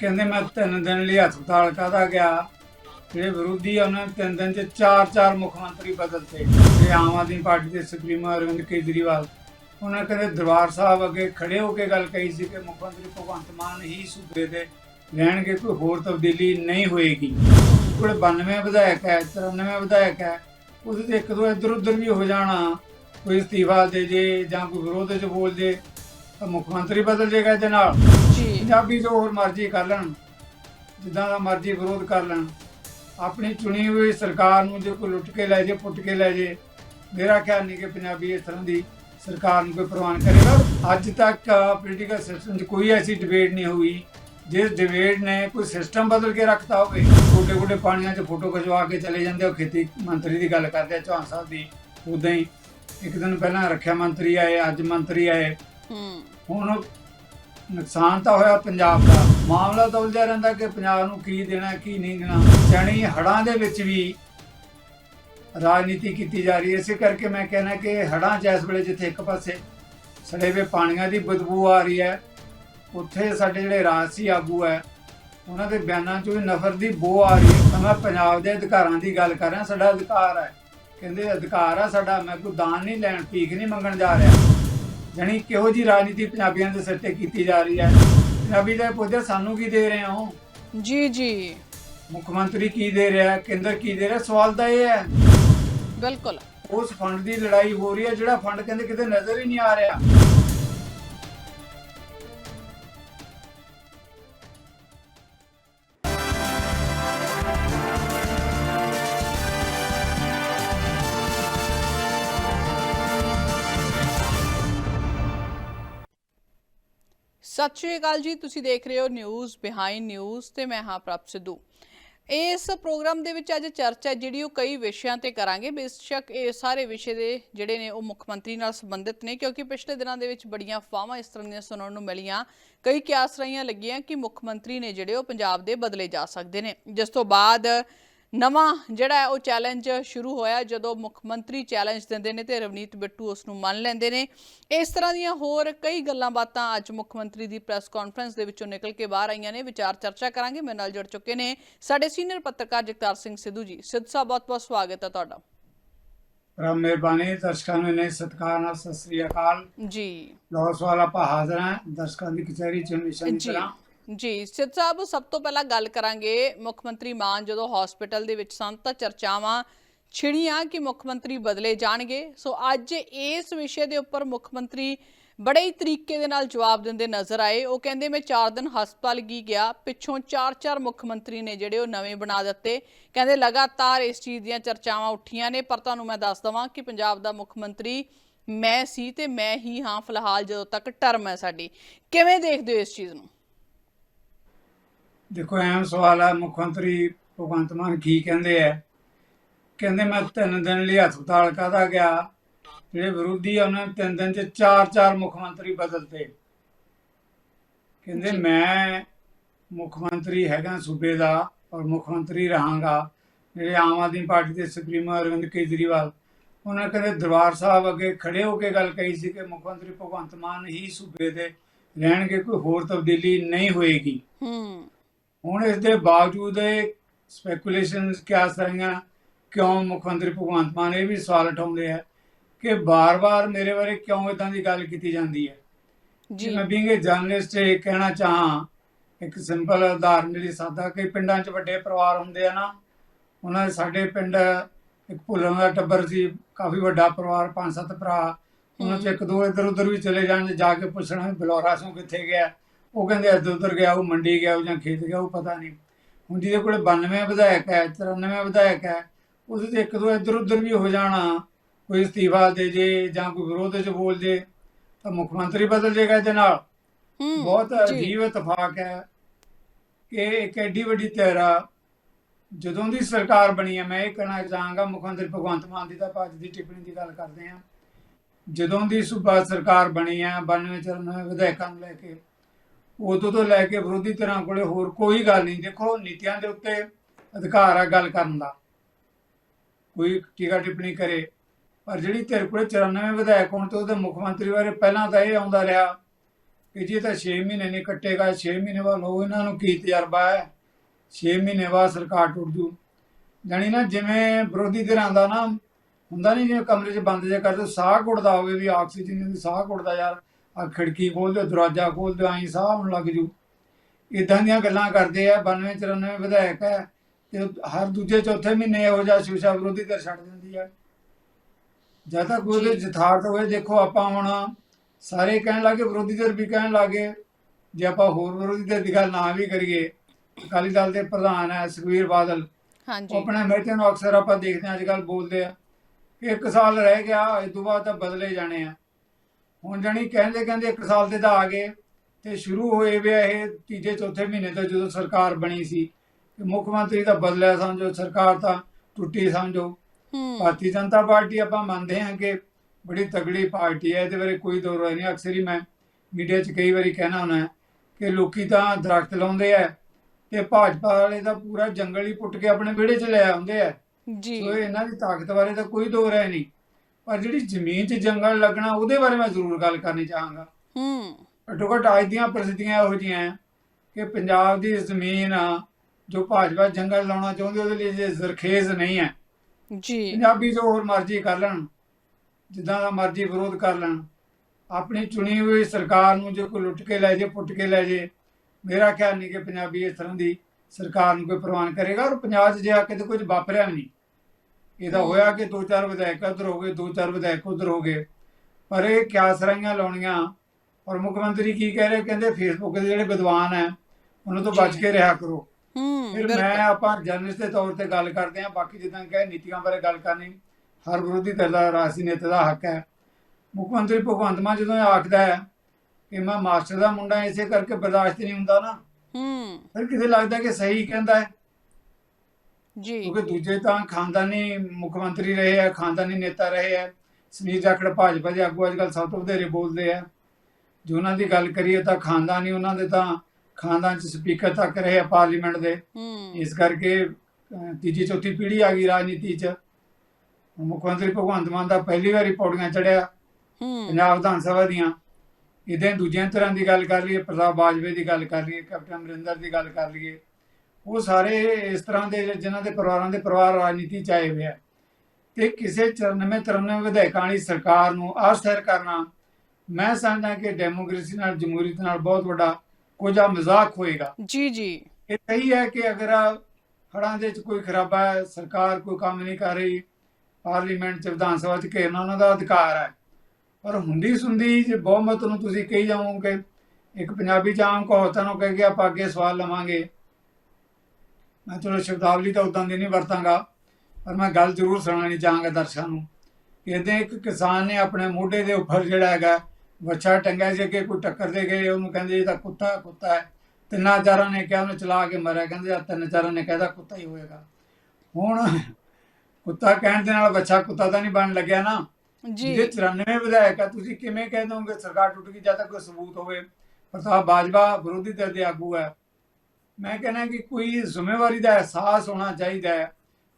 ਕਹਿੰਦੇ ਮੈਂ ਤਿੰਨ ਦਿਨ ਲਈ ਹਸਪਤਾਲ ਕਾਹਦਾ ਗਿਆ? ਜਿਹੜੇ ਵਿਰੋਧੀ ਆ ਉਹਨਾਂ ਨੇ ਤਿੰਨ ਦਿਨ ਚ ਚਾਰ ਚਾਰ ਮੁੱਖ ਮੰਤਰੀ ਬਦਲਤੇ। ਤੇ ਆਮ ਆਦਮੀ ਪਾਰਟੀ ਦੇ ਸੁਪਰੀਮੋ ਅਰਵਿੰਦ ਕੇਜਰੀਵਾਲ। ਉਹਨਾਂ ਨੇ ਕਹਿੰਦੇ ਦਰਬਾਰ ਸਾਹਿਬ ਅੱਗੇ ਖੜੇ ਹੋ ਕੇ ਗੱਲ ਕਹੀ ਸੀ ਕਿ ਮੁੱਖ ਮੰਤਰੀ ਭਗਵੰਤ ਮਾਨ ਹੀ ਸੂਬੇ ਦੇ ਲੈਣਗੇ, ਕੋਈ ਹੋਰ ਤਬਦੀਲੀ ਨਹੀਂ ਹੋਏਗੀ। ਕੋਲ 92 ਵਿਧਾਇਕ ਹੈ 93 ਵਿਧਾਇਕ ਹੈ। ਉਹਦੇ ਤੇ ਇੱਕ ਦੋ ਇੱਧਰ ਉੱਧਰ ਵੀ ਹੋ ਜਾਣਾ। ਕੋਈ ਅਸਤੀਫਾ ਦੇ ਜੇ ਜਾਂ ਕੋਈ ਵਿਰੋਧ ਚ ਬੋਲ ਜੇ। ਤਾਂ ਮੁੱਖ ਮੰਤਰੀ ਬਦਲ ਜੇਗਾ ਇਹਦੇ ਨਾਲ। ਜੀ। ਪੰਜਾਬੀ ਜੋ ਹੋਰ ਮਰਜ਼ੀ ਕਰ ਲੈਣ ਜਿੱਦਾਂ ਦਾ ਮਰਜ਼ੀ ਵਿਰੋਧ ਕਰ ਲੈਣ। ਆਪਣੀ ਚੁਣੀ ਹੋਈ ਸਰਕਾਰ ਨੂੰ ਜੇ ਕੋਈ ਲੁੱਟ ਕੇ ਲੈ ਜੇ ਪੁੱਟ ਕੇ ਲੈ ਜੇ ਮੇਰਾ ਖਿਆਲ ਨਹੀਂ ਕਿ ਪੰਜਾਬੀ ਇਸ ਤਰ੍ਹਾਂ ਦੀ ਸਰਕਾਰ ਨੂੰ ਕੋਈ ਪ੍ਰਵਾਨ ਕਰੇਗਾ। ਅੱਜ ਤੱਕ ਪੋਲੀਟੀਕਲ ਸਿਸਟਮ 'ਚ ਕੋਈ ਐਸੀ ਡਿਬੇਟ ਨਹੀਂ ਹੋਈ। ਜਿਸ ਡਿਬੇਟ ਨੇ ਕੋਈ ਸਿਸਟਮ ਬਦਲ ਕੇ ਰੱਖਤਾ ਹੋਵੇ ਛੋਟੇ ਛੋਟੇ ਪਾਣੀਆਂ 'ਚ ਫੋਟੋ ਖਿਚਵਾ ਕੇ ਚਲੇ ਜਾਂਦੇ ਉਹ ਖੇਤੀ ਮੰਤਰੀ ਦੀ ਗੱਲ ਕਰਦੇ ਆ ਚੌਹਾਨ ਸਾਹਿਬ ਦੀ। ਉਦਾਂ ਹੀ ਇੱਕ ਦਿਨ ਪਹਿਲਾਂ ਰੱਖਿਆ ਮੰਤਰੀ ਆਏ ਅੱਜ ਮੰਤਰੀ ਆਏ। ਹੂੰ ਹੁਣ ਨੁਕਸਾਨ ਤਾਂ ਹੋਇਆ ਪੰਜਾਬ ਦਾ। ਮਾਮਲਾ ਤਾਂ ਉਲਝਿਆ ਰਹਿੰਦਾ ਕਿ ਪੰਜਾਬ ਨੂੰ ਕੀ ਦੇਣਾ, ਕੀ ਨਹੀਂ ਦੇਣਾ। ਜਾਣੀ ਹੜਾਂ ਦੇ ਵਿੱਚ ਵੀ ਰਾਜਨੀਤੀ ਕੀਤੀ ਜਾ ਰਹੀ ਹੈ। ਇਸੇ ਕਰਕੇ ਮੈਂ ਕਹਿਣਾ ਕਿ ਹੜਾਂ 'ਚ ਇਸ ਵੇਲੇ ਜਿੱਥੇ ਇੱਕ ਪਾਸੇ ਸੜੇ ਵੇ ਪਾਣੀਆਂ ਦੀ ਬਦਬੂ ਆ ਰਹੀ ਹੈ, ਉੱਥੇ ਸਾਡੇ ਜਿਹੜੇ ਰਾਜਸੀ ਆਗੂ ਹੈ, ਉਹਨਾਂ ਦੇ ਬਿਆਨਾਂ 'ਚੋਂ ਵੀ ਨਫ਼ਰਤ ਦੀ ਬੋ ਆ ਰਹੀ ਹੈ। ਤਾਂ ਮੈਂ ਪੰਜਾਬ ਦੇ ਅਧਿਕਾਰਾਂ ਦੀ ਗੱਲ ਕਰ ਰਿਹਾ। ਸਾਡਾ ਅਧਿਕਾਰ ਹੈ। ਕਹਿੰਦੇ ਅਧਿਕਾਰ ਆ ਸਾਡਾ। ਮੈਂ ਕੋਈ ਦਾਨ ਨਹੀਂ ਲੈਣ, ਭੀਖ ਨਹੀਂ ਮੰਗਣ ਜਾ ਰਿਹਾ। ਜਾਣੀ ਕਿਹੋ ਜੀ ਰਾਜਨੀਤੀ ਪੰਜਾਬੀਆਂ ਦੇ ਸਿਰ ਤੇ ਕੀਤੀ ਜਾ ਰਹੀ ਹੈ? ਪੰਜਾਬੀ ਦੇ ਪੁੱਛਦੇ ਸਾਨੂੰ ਕੀ ਦੇ ਰਹੇ ਹੋ? ਜੀ ਜੀ। ਮੁੱਖ ਮੰਤਰੀ ਕੀ ਦੇ ਰਿਹਾ ਕੇਂਦਰ ਕੀ ਦੇ ਰਿਹਾ ਸਵਾਲ ਤਾਂ ਇਹ ਹੈ। ਬਿਲਕੁਲ। ਉਸ ਫੰਡ ਦੀ ਲੜਾਈ ਹੋ ਰਹੀ ਹੈ ਜਿਹੜਾ ਫੰਡ ਕਹਿੰਦੇ ਕਿਤੇ ਨਜ਼ਰ ਹੀ ਨਹੀਂ ਆ ਰਿਹਾ। ਸਤਿ ਸ਼੍ਰੀ ਅਕਾਲ ਜੀ, ਤੁਸੀਂ ਦੇਖ ਰਹੇ ਹੋ ਨਿਊਜ਼ ਬਿਹਾਈਂਡ ਨਿਊਜ਼ ਤੇ ਮੈਂ ਹਾਂ ਪ੍ਰਭ ਸਿੱਧੂ। ਇਸ ਪ੍ਰੋਗਰਾਮ ਦੇ ਵਿੱਚ ਅੱਜ ਚਰਚਾ ਜਿਹੜੀ ਉਹ ਕਈ ਵਿਸ਼ਿਆਂ ਤੇ ਕਰਾਂਗੇ। ਬੇਸ਼ੱਕ ਇਹ ਸਾਰੇ ਵਿਸ਼ੇ ਦੇ ਜਿਹੜੇ ਨੇ, ਉਹ ਮੁੱਖ ਮੰਤਰੀ ਨਾਲ ਸੰਬੰਧਿਤ ਨੇ, ਕਿਉਂਕਿ ਪਿਛਲੇ ਦਿਨਾਂ ਦੇ ਵਿੱਚ ਬੜੀਆਂ ਫਾਵਾਂ ਇਸ ਤਰ੍ਹਾਂ ਦੀਆਂ ਸੁਣਨ ਨੂੰ ਮਿਲੀਆਂ। ਕਈ ਕਿਆਸ ਰਹੀਆਂ ਲੱਗੀਆਂ ਕਿ ਮੁੱਖ ਮੰਤਰੀ ਨੇ ਜਿਹੜੇ ਉਹ ਪੰਜਾਬ ਦੇ ਬਦਲੇ ਜਾ ਸਕਦੇ ਨੇ। ਜਿਸ ਤੋਂ ਬਾਅਦ ਨਵਾਂ ਜਿਹੜਾ ਉਹ ਚੈਲੰਜ ਸ਼ੁਰੂ ਹੋਇਆ ਜਦੋਂ ਮੁੱਖ ਮੰਤਰੀ ਚੈਲੰਜ ਦਿੰਦੇ ਨੇ ਤੇ ਰਵਨੀਤ ਬਿੱਟੂ ਉਸ ਨੂੰ ਮੰਨ ਲੈਂਦੇ ਨੇ। ਇਸ ਤਰ੍ਹਾਂ ਦੀਆਂ ਹੋਰ ਕਈ ਗੱਲਾਂ ਬਾਤਾਂ ਅੱਜ ਮੁੱਖ ਮੰਤਰੀ ਦੀ ਪ੍ਰੈਸ ਕਾਨਫਰੰਸ ਦੇ ਵਿੱਚੋਂ ਨਿਕਲ ਕੇ ਬਾਹਰ ਆਈਆਂ ਨੇ। ਵਿਚਾਰ ਚਰਚਾ ਕਰਾਂਗੇ। ਮੇਰੇ ਨਾਲ ਜੁੜ ਚੁੱਕੇ ਨੇ ਸਾਡੇ ਸੀਨੀਅਰ ਪੱਤਰਕਾਰ ਜਗਤਾਰ ਸਿੰਘ ਸਿੱਧੂ ਜੀ। ਸਿੱਧੂ ਸਾਹਿਬ ਬਹੁਤ ਬਹੁਤ ਸਵਾਗਤ ਹੈ ਤੁਹਾਡਾ। ਰਾਮ ਮਿਹਰਬਾਨੀ। ਦਰਸ਼ਕਾਂ ਨੂੰ ਨੇ ਸਤਿਕਾਰ ਨਾਲ ਸਤਿ ਸ੍ਰੀ ਅਕਾਲ। ਜੀ। ਲਾਹੌਰ ਸਵਾਲ ਆਪਾਂ ਹਾਜ਼ਰ ਹਾਂ ਦਰਸ਼ਕਾਂ ਦੀ ਕਚਹਿਰੀ ਚ ਹਮੇਸ਼ਾ ਦੀ ਜੀ। ਤਰ੍ਹਾਂ। ਜੀ, ਸਿੱਧ ਸਾਹਿਬ, ਸਭ ਤੋਂ ਪਹਿਲਾਂ ਗੱਲ ਕਰਾਂਗੇ ਮੁੱਖ ਮੰਤਰੀ ਮਾਨ ਜਦੋਂ ਹਸਪੀਟਲ ਦੇ ਵਿੱਚ ਸਨ ਤਾਂ ਚਰਚਾਵਾਂ ਛਿੜੀਆਂ ਕਿ ਮੁੱਖ ਮੰਤਰੀ ਬਦਲੇ ਜਾਣਗੇ। ਸੋ ਅੱਜ ਇਸ ਵਿਸ਼ੇ ਦੇ ਉੱਪਰ ਮੁੱਖ ਮੰਤਰੀ ਬੜੇ ਹੀ ਤਰੀਕੇ ਦੇ ਨਾਲ ਜਵਾਬ ਦਿੰਦੇ ਨਜ਼ਰ ਆਏ। ਉਹ ਕਹਿੰਦੇ, ਮੈਂ 4 ਦਿਨ ਹਸਪਤਾਲ ਗਈ ਗਿਆ, ਪਿੱਛੋਂ 4-4 ਮੁੱਖ ਮੰਤਰੀ ਨੇ ਜਿਹੜੇ ਉਹ ਨਵੇਂ ਬਣਾ ਦਿੱਤੇ। ਕਹਿੰਦੇ, ਲਗਾਤਾਰ ਇਸ ਚੀਜ਼ ਦੀਆਂ ਚਰਚਾਵਾਂ ਉੱਠੀਆਂ ਨੇ, ਪਰ ਤੁਹਾਨੂੰ ਮੈਂ ਦੱਸ ਦਵਾਂ ਕਿ ਪੰਜਾਬ ਦਾ ਮੁੱਖ ਮੰਤਰੀ ਮੈਂ ਸੀ ਤੇ ਮੈਂ ਹੀ ਹਾਂ, ਫਿਲਹਾਲ ਜਦੋਂ ਤੱਕ ਟਰਮ ਹੈ ਸਾਡੀ। ਕਿਵੇਂ ਦੇਖਦੇ ਹੋ ਇਸ ਚੀਜ਼ ਨੂੰ? ਦੇਖੋ ਐਮ ਸਵਾਲ ਆ, ਮੁੱਖ ਮੰਤਰੀ ਭਗਵੰਤ ਮਾਨ ਕੀ ਕਹਿੰਦੇ ਆ? ਕਹਿੰਦੇ, ਮੈਂ ਤਿੰਨ ਦਿਨ ਲਈ ਹਸਪਤਾਲ ਕਾਹਦਾ ਗਿਆ? ਜਿਹੜੇ ਵਿਰੋਧੀ ਆ, ਉਹਨਾਂ ਨੇ ਤਿੰਨ ਦਿਨ ਚ ਚਾਰ ਚਾਰ ਮੁੱਖ ਮੰਤਰੀ ਬਦਲਤੇ। ਕਹਿੰਦੇ, ਮੈਂ ਮੁੱਖ ਮੰਤਰੀ ਹੈਗਾ ਸੂਬੇ ਦਾ ਔਰ ਮੁੱਖ ਮੰਤਰੀ ਰਹਾਂਗਾ। ਜਿਹੜੇ ਆਮ ਆਦਮੀ ਪਾਰਟੀ ਦੇ ਸੁਪਰੀਮੋ ਅਰਵਿੰਦ ਕੇਜਰੀਵਾਲ, ਉਹਨਾਂ ਨੇ ਕਹਿੰਦੇ, ਦਰਬਾਰ ਸਾਹਿਬ ਅੱਗੇ ਖੜੇ ਹੋ ਕੇ ਗੱਲ ਕਹੀ ਸੀ ਕਿ ਮੁੱਖ ਮੰਤਰੀ ਭਗਵੰਤ ਮਾਨ ਹੀ ਸੂਬੇ ਦੇ ਰਹਿਣਗੇ, ਕੋਈ ਹੋਰ ਤਬਦੀਲੀ ਨਹੀਂ ਹੋਏਗੀ। ਹੂੰ। ਹੁਣ ਇਸ ਦੇ ਬਾਵਜੂਦ ਇਹ ਸਪੈਕੂਲੇਸ਼ਨਸ ਕਿਆ ਸਾਰੀਆਂ ਕਿਉਂ ਮੁੱਖ ਮੰਤਰੀ ਭਗਵੰਤ ਮਾਨ ਇਹ ਵੀ ਸਵਾਲ ਉਠਾਉਂਦੇ ਆ ਕਿ ਬਾਰ-ਬਾਰ ਮੇਰੇ ਬਾਰੇ ਕਿਉਂ ਇਦਾਂ ਦੀ ਗੱਲ ਕੀਤੀ ਜਾਂਦੀ ਹੈ? ਜੀ ਮੈਂ ਬੀਂਗ ਜਰਨਲਿਸਟ ਇਹ ਕਹਿਣਾ ਚਾਹਾਂ ਇੱਕ ਸਿੰਪਲ ਉਦਾਹਰਨ ਜਿਹੜੀ ਸਾਦਾ ਕਿ ਪਿੰਡਾਂ 'ਚ ਵੱਡੇ ਪਰਿਵਾਰ ਹੁੰਦੇ ਆ ਨਾ ਉਹਨਾਂ ਦੇ ਸਾਡੇ ਪਿੰਡ ਇੱਕ ਭੁੱਲਣ ਦਾ ਟੱਬਰ ਸੀ ਕਾਫੀ ਵੱਡਾ ਪਰਿਵਾਰ ਪੰਜ ਸੱਤ ਭਰਾ ਉਹਨਾਂ 'ਚ ਇੱਕ ਦੋ ਇੱਧਰ ਉੱਧਰ ਵੀ ਚਲੇ ਜਾਣ ਜਾ ਕੇ ਪੁੱਛਣਾ ਬਲੌਰਾ ਸਿੰਘ ਕਿੱਥੇ ਗਿਆ ਉਹ ਕਹਿੰਦੇ ਇੱਧਰ ਉੱਧਰ ਗਿਆ ਉਹ ਮੰਡੀ ਗਿਆ ਉਹ ਜਾਂ ਖੇਤ ਗਿਆ ਉਹ ਪਤਾ ਨਹੀਂ। ਹੁਣ ਜਿਹਦੇ ਕੋਲੇ 92 ਵਿਧਾਇਕ ਹੈ 93 ਵਿਧਾਇਕ ਹੈ ਉਹਦੇ ਤੇ ਇੱਕ ਦੋ ਇੱਧਰ ਉੱਧਰ ਵੀ ਹੋ ਜਾਣਾ। ਕੋਈ ਅਸਤੀਫਾ ਦੇ ਜੇ ਜਾਂ ਕੋਈ ਵਿਰੋਧ 'ਚ ਬੋਲ ਜੇ ਤਾਂ ਮੁੱਖ ਮੰਤਰੀ ਬਦਲ ਜੇਗਾ ਇਹਦੇ ਨਾਲ। ਬਹੁਤ। ਅਜੀਬ ਇਤਫਾਕ ਹੈ ਕਿ ਇੱਕ ਐਡੀ ਵੱਡੀ ਤੇਰਾ ਜਦੋਂ ਦੀ ਸਰਕਾਰ ਬਣੀ ਹੈ ਮੈਂ ਇਹ ਕਹਿਣਾ ਚਾਹਾਂਗਾ ਮੁੱਖ ਮੰਤਰੀ ਭਗਵੰਤ ਮਾਨ ਦੀ ਤਾਂ ਅੱਜ ਦੀ ਟਿੱਪਣੀ ਦੀ ਗੱਲ ਕਰਦੇ ਹਾਂ। ਜਦੋਂ ਦੀ ਸੂਬਾ ਸਰਕਾਰ ਬਣੀ ਹੈ 92 94 ਵਿਧਾਇਕਾਂ ਨੂੰ ਲੈ ਕੇ ਉਦੋਂ ਤੋਂ ਲੈ ਕੇ ਵਿਰੋਧੀ ਧਿਰਾਂ ਕੋਲੇ ਹੋਰ ਕੋਈ ਗੱਲ ਨਹੀਂ। ਦੇਖੋ, ਨੀਤੀਆਂ ਦੇ ਉੱਤੇ ਅਧਿਕਾਰ ਹੈ ਗੱਲ ਕਰਨ ਦਾ। ਕੋਈ ਟੀਕਾ ਟਿੱਪਣੀ ਕਰੇ। ਪਰ ਜਿਹੜੀ ਤੇਰੇ ਕੋਲੇ 94 ਵਿਧਾਇਕ ਹੋਣ ਤੇ ਉਹਦੇ ਮੁੱਖ ਮੰਤਰੀ ਬਾਰੇ ਪਹਿਲਾਂ ਤਾਂ ਇਹ ਆਉਂਦਾ ਰਿਹਾ ਕਿ ਜੀ ਤਾਂ 6 ਮਹੀਨੇ ਨਹੀਂ ਕੱਟੇਗਾ 6 ਮਹੀਨੇ ਬਾਅਦ ਲੋ ਇਹਨਾਂ ਨੂੰ ਕੀ ਤਜਰਬਾ ਹੈ? 6 ਮਹੀਨੇ ਬਾਅਦ ਸਰਕਾਰ ਟੁੱਟ ਜੂ। ਜਾਣੀ ਨਾ ਜਿਵੇਂ ਵਿਰੋਧੀ ਧਿਰਾਂ ਦਾ ਨਾ ਹੁੰਦਾ ਨਹੀਂ ਜਿਵੇਂ ਕਮਰੇ 'ਚ ਬੰਦ ਜੇ ਕਰਦੇ ਸਾਹ ਘੁੱਟਦਾ ਹੋਵੇ ਵੀ ਆਕਸੀਜਨ ਦੀ ਸਾਹ ਘੁੱਟਦਾ ਯਾਰ। ਆ ਖਿੜਕੀ ਖੋਲ ਦਿਓ ਦਰਵਾਜ਼ਾ ਖੋਲ ਦਿਓ ਐਂ ਸਾਹ ਆਉਣ ਲੱਗ ਜੂ। ਇਦਾਂ ਦੀਆਂ ਗੱਲਾਂ ਕਰਦੇ ਆ 92 94 ਵਿਧਾਇਕ ਹੈ ਤੇ ਹਰ ਦੂਜੇ ਚੌਥੇ ਮਹੀਨੇ ਇਹੋ ਜਿਹਾ ਸ਼ਿਵਸਾ ਵਿਰੋਧੀ ਧਿਰ ਛੱਡ ਦਿੰਦੀ ਹੈ। ਜਦ ਤੱਕ ਉਹਦੇ। ਜਥਾਰਥ ਹੋਏ ਦੇਖੋ ਆਪਾਂ ਹੁਣ ਸਾਰੇ ਕਹਿਣ ਲੱਗੇ ਵਿਰੋਧੀ ਧਿਰ ਵੀ ਕਹਿਣ ਲੱਗੇ। ਜੇ ਆਪਾਂ ਹੋਰ ਵਿਰੋਧੀ ਧਿਰ ਦੀ ਗੱਲ ਨਾ ਵੀ ਕਰੀਏ ਅਕਾਲੀ ਦਲ ਦੇ ਪ੍ਰਧਾਨ ਹੈ ਸੁਖਬੀਰ ਬਾਦਲ। ਹਾਂਜੀ। ਆਪਣੇ ਮਹਿਤੇ ਨੂੰ ਅਕਸਰ ਆਪਾਂ ਦੇਖਦੇ ਹਾਂ ਅੱਜ ਕੱਲ ਬੋਲਦੇ ਆ ਕਿ ਇੱਕ ਸਾਲ ਰਹਿ ਗਿਆ ਇਸ ਤੋਂ ਬਾਅਦ ਤਾਂ ਬਦਲੇ ਜਾਣੇ ਆ। ਹੁਣ ਜਾਣੀ ਕਹਿੰਦੇ ਕਹਿੰਦੇ ਇੱਕ ਸਾਲ ਦੇ ਤਾਂ ਆ ਗਏ ਤੇ ਸ਼ੁਰੂ ਹੋਏ ਵੇ ਇਹ ਤੀਜੇ ਚੌਥੇ ਮਹੀਨੇ ਤੋਂ ਜਦੋਂ ਸਰਕਾਰ ਬਣੀ ਸੀ। ਮੁੱਖ ਮੰਤਰੀ ਦਾ ਬਦਲਿਆ ਸਮਝੋ ਸਰਕਾਰ ਤਾਂ ਟੁੱਟੀ ਸਮਝੋ। ਭਾਰਤੀ ਜਨਤਾ ਪਾਰਟੀ ਆਪਾਂ ਮੰਨਦੇ ਹਾਂ ਕਿ ਬੜੀ ਤਗੜੀ ਪਾਰਟੀ ਹੈ। ਇਹਦੇ ਬਾਰੇ ਕੋਈ ਦੋ ਰਾਏ ਨਹੀਂ। ਅਕਸਰ ਹੀ ਮੈਂ ਮੀਡੀਆ 'ਚ ਕਈ ਵਾਰੀ ਕਹਿਣਾ ਹੁੰਦਾ ਕਿ ਲੋਕੀ ਤਾਂ ਦਰਖਤ ਲਾਉਂਦੇ ਆ ਤੇ ਭਾਜਪਾ ਵਾਲੇ ਤਾਂ ਪੂਰਾ ਜੰਗਲ ਹੀ ਪੁੱਟ ਕੇ ਆਪਣੇ ਵਿਹੜੇ 'ਚ ਲੈ ਆਉਂਦੇ ਆ। ਜੀ। ਸੋ ਇਹਨਾਂ ਦੀ ਤਾਕਤ ਬਾਰੇ ਤਾਂ ਕੋਈ ਦੋ ਰਾਏ ਨਹੀਂ। ਪਰ ਜਿਹੜੀ ਜ਼ਮੀਨ 'ਚ ਜੰਗਲ ਲੱਗਣਾ ਉਹਦੇ ਬਾਰੇ ਮੈਂ ਜ਼ਰੂਰ ਗੱਲ ਕਰਨੀ ਚਾਹਾਂਗਾ। ਹੂੰ। ਘੱਟੋ ਘੱਟ ਅੱਜ ਦੀਆਂ ਪ੍ਰਸਥਿਤੀਆਂ ਇਹੋ ਜਿਹੀਆਂ ਕਿ ਪੰਜਾਬ ਦੀ ਜ਼ਮੀਨ ਆ ਜੋ ਭਾਜਪਾ ਜੰਗਲ ਲਾਉਣਾ ਚਾਹੁੰਦੀ ਉਹਦੇ ਲਈ ਜੇ ਜ਼ਰਖੇਜ਼ ਨਹੀਂ ਹੈ। ਜੀ। ਪੰਜਾਬੀ ਜੋ ਹੋਰ ਮਰਜ਼ੀ ਕਰ ਲੈਣ ਜਿੱਦਾਂ ਦਾ ਮਰਜ਼ੀ ਵਿਰੋਧ ਕਰ ਲੈਣ। ਆਪਣੀ ਚੁਣੀ ਹੋਈ ਸਰਕਾਰ ਨੂੰ ਜੇ ਕੋਈ ਲੁੱਟ ਕੇ ਲੈ ਜੇ ਪੁੱਟ ਕੇ ਲੈ ਜੇ ਮੇਰਾ ਖਿਆਲ ਨਹੀਂ ਕਿ ਪੰਜਾਬੀ ਇਸ ਤਰ੍ਹਾਂ ਦੀ ਸਰਕਾਰ ਨੂੰ ਕੋਈ ਪ੍ਰਵਾਨ ਕਰੇਗਾ। ਔਰ ਪੰਜਾਬ 'ਚ ਜੇ ਆ ਕੇ ਤਾਂ ਕੁਝ ਵਾਪਰਿਆ ਨਹੀਂ। ਇਹਦਾ। ਹੋਇਆ ਕਿ ਦੋ ਚਾਰ ਵਿਧਾਇਕ ਉੱਧਰ ਹੋ ਗਏ ਦੋ ਚਾਰ ਵਿਧਾਇਕ ਉੱਧਰ ਹੋ ਗਏ। ਪਰ ਇਹ ਕਿਆ ਸਰਾਈਆਂ ਲਾਉਣੀਆਂ। ਔਰ ਮੁੱਖ ਮੰਤਰੀ ਕੀ ਕਹਿ ਰਹੇ? ਕਹਿੰਦੇ ਫੇਸਬੁੱਕ ਦੇ ਜਿਹੜੇ ਵਿਦਵਾਨ ਹੈ ਉਹਨਾਂ ਤੋਂ ਬਚ। ਕੇ ਰਿਹਾ ਕਰੋ। ਫਿਰ ਮੈਂ ਆਪਾਂ ਜਰਨਲਿਸਟ ਦੇ ਤੌਰ ਤੇ ਗੱਲ ਕਰਦੇ ਹਾਂ। ਬਾਕੀ ਜਿੱਦਾਂ ਕਿ ਨੀਤੀਆਂ ਬਾਰੇ ਗੱਲ ਕਰਨੀ ਹਰ ਵਿਰੋਧੀ ਧਿਰ ਦਾ ਰਾਜਸੀ ਨੇਤਾ ਦਾ ਹੱਕ ਹੈ। ਮੁੱਖ ਮੰਤਰੀ ਭਗਵੰਤ ਮਾਨ ਜਦੋਂ ਆਖਦਾ ਹੈ ਕਿ ਮੈਂ ਮਾਸਟਰ ਦਾ ਮੁੰਡਾ ਇਸੇ ਕਰਕੇ ਬਰਦਾਸ਼ਤ ਨਹੀਂ ਹੁੰਦਾ ਨਾ। ਹੂੰ। ਫਿਰ ਕਿਤੇ ਲੱਗਦਾ ਕਿ ਸਹੀ ਕਹਿੰਦਾ ਹੈ। ਜੀ। ਕਿਉਂਕਿ ਦੂਜੇ ਤਾਂ ਖਾਨਦਾਨੀ ਮੁੱਖ ਮੰਤਰੀ ਰਹੇ ਆ ਖਾਨਦਾਨੀ ਨੇਤਾ ਰਹੇ ਆ। ਸੁਨੀਲ ਜਾਖੜ ਭਾਜਪਾ ਦੇ ਆਗੂ ਅੱਜ ਕੱਲ੍ਹ ਸਭ ਤੋਂ ਵਧੇਰੇ ਬੋਲਦੇ ਆ। ਜੋ ਉਹਨਾਂ ਦੀ ਗੱਲ ਕਰੀਏ ਤਾਂ ਖਾਨਦਾਨੀ ਉਹਨਾਂ ਦੇ ਤਾਂ ਖਾਨਦਾਨ ਚ ਸਪੀਕਰ ਤੱਕ ਰਹੇ ਆ ਪਾਰਲੀਮੈਂਟ ਦੇ। ਇਸ ਕਰਕੇ ਤੀਜੀ ਚੌਥੀ ਪੀੜ੍ਹੀ ਆ ਗਈ ਰਾਜਨੀਤੀ 'ਚ। ਮੁੱਖ ਮੰਤਰੀ ਭਗਵੰਤ ਮਾਨ ਦਾ ਪਹਿਲੀ ਵਾਰੀ ਪੌੜੀਆਂ ਚੜਿਆ ਪੰਜਾਬ ਵਿਧਾਨ ਸਭਾ ਦੀਆਂ। ਇਦਾਂ ਦੂਜਿਆਂ ਤਰ੍ਹਾਂ ਦੀ ਗੱਲ ਕਰ ਲਈਏ ਪ੍ਰਤਾਪ ਬਾਜਵੇ ਦੀ ਗੱਲ ਕਰ ਲਈਏ ਕੈਪਟਨ ਅਮਰਿੰਦਰ ਦੀ ਗੱਲ ਕਰ ਲਈਏ। ਉਹ ਸਾਰੇ ਇਸ ਤਰ੍ਹਾਂ ਦੇ ਜਿਨ੍ਹਾਂ ਦੇ ਪਰਿਵਾਰਾਂ ਦੇ ਪਰਿਵਾਰ ਰਾਜਨੀਤੀ 'ਚ ਆਏ ਹੋਏ ਆ। ਤੇ ਕਿਸੇ 94 93 ਵਿਧਾਇਕਾਂ ਵਾਲੀ ਸਰਕਾਰ ਨੂੰ ਅਸਥਿਰ ਕਰਨਾ ਮੈਂ ਸਮਝਦਾ ਕਿ ਡੈਮੋਕ੍ਰੇਸੀ ਨਾਲ ਜਮਹੂਰੀਅਤ ਨਾਲ ਬਹੁਤ ਵੱਡਾ ਕੋਝਾ ਮਜ਼ਾਕ ਹੋਏਗਾ। ਜੀ ਜੀ। ਇਹ ਸਹੀ ਹੈ ਕਿ ਅਗਰ ਹੜਾਂ ਦੇ ਵਿੱਚ ਕੋਈ ਖਰਾਬਾ ਹੈ ਸਰਕਾਰ ਕੋਈ ਕੰਮ ਨਹੀਂ ਕਰ ਰਹੀ ਪਾਰਲੀਮੈਂਟ ਚ ਵਿਧਾਨ ਸਭਾ ਚ ਘੇਰਨਾ ਉਹਨਾਂ ਦਾ ਅਧਿਕਾਰ ਹੈ। ਪਰ ਹੁੰਦੀ ਸੁੰਦੀ ਜੇ ਬਹੁਮਤ ਨੂੰ ਤੁਸੀਂ ਕਹੀ ਜਾਓਗੇ ਇੱਕ ਪੰਜਾਬੀ ਚ ਆਮ ਕਹਾਵਤਾਂ ਨੂੰ ਕਹਿ ਕੇ ਆਪਾਂ ਅੱਗੇ ਸਵਾਲ ਲਵਾਂਗੇ ਮੈਂ ਚਲੋ ਸ਼ਬਦਾਵਲੀ ਤਾਂ ਉਦਾਂ ਦੀ ਨਹੀਂ ਵਰਤਾਂਗਾ ਪਰ ਮੈਂ ਗੱਲ ਜ਼ਰੂਰ ਸੁਣਾਉਣੀ ਚਾਹਾਂਗਾ ਦਰਸ਼ਕਾਂ ਨੂੰ ਇਹਦੇ ਇੱਕ ਕਿਸਾਨ ਨੇ ਆਪਣੇ ਮੋਢੇ ਦੇ ਉੱਪਰ ਜਿਹੜਾ ਹੈਗਾ ਵੱਛਾ ਟੰਗਿਆ ਸੀ ਅੱਗੇ ਕੋਈ ਟੱਕਰ ਦੇ ਗਏ ਉਹਨੂੰ ਕਹਿੰਦੇ ਇਹ ਤਾਂ ਕੁੱਤਾ ਕੁੱਤਾ ਹੈ। ਤਿੰਨਾਂ ਚਾਰਾਂ ਨੇ ਕਿਹਾ ਉਹਨੂੰ ਚਲਾ ਕੇ ਮਾਰਿਆ ਕਹਿੰਦੇ ਆ ਤਿੰਨ ਚਾਰਾਂ ਨੇ ਕਹਿਦਾ ਕੁੱਤਾ ਹੀ ਹੋਏਗਾ। ਹੁਣ ਕੁੱਤਾ ਕਹਿਣ ਦੇ ਨਾਲ ਬੱਚਾ ਕੁੱਤਾ ਤਾਂ ਨਹੀਂ ਬਣ ਲੱਗਿਆ ਨਾ। ਜੀ। ਜਿਹਦੇ 94 ਵਿਧਾਇਕ ਆ ਤੁਸੀਂ ਕਿਵੇਂ ਕਹਿ ਦੋਗੇ ਸਰਕਾਰ ਟੁੱਟ ਗਈ ਜਦ ਤੱਕ ਕੋਈ ਸਬੂਤ ਹੋਵੇ ਪ੍ਰਤਾਪ ਬਾਜਵਾ ਵਿਰੋਧੀ ਧਿਰ ਦੇ ਆਗੂ ਹੈ। ਮੈਂ ਕਹਿੰਦਾ ਕਿ ਕੋਈ ਜ਼ਿੰਮੇਵਾਰੀ ਦਾ ਅਹਿਸਾਸ ਹੋਣਾ ਚਾਹੀਦਾ ਹੈ।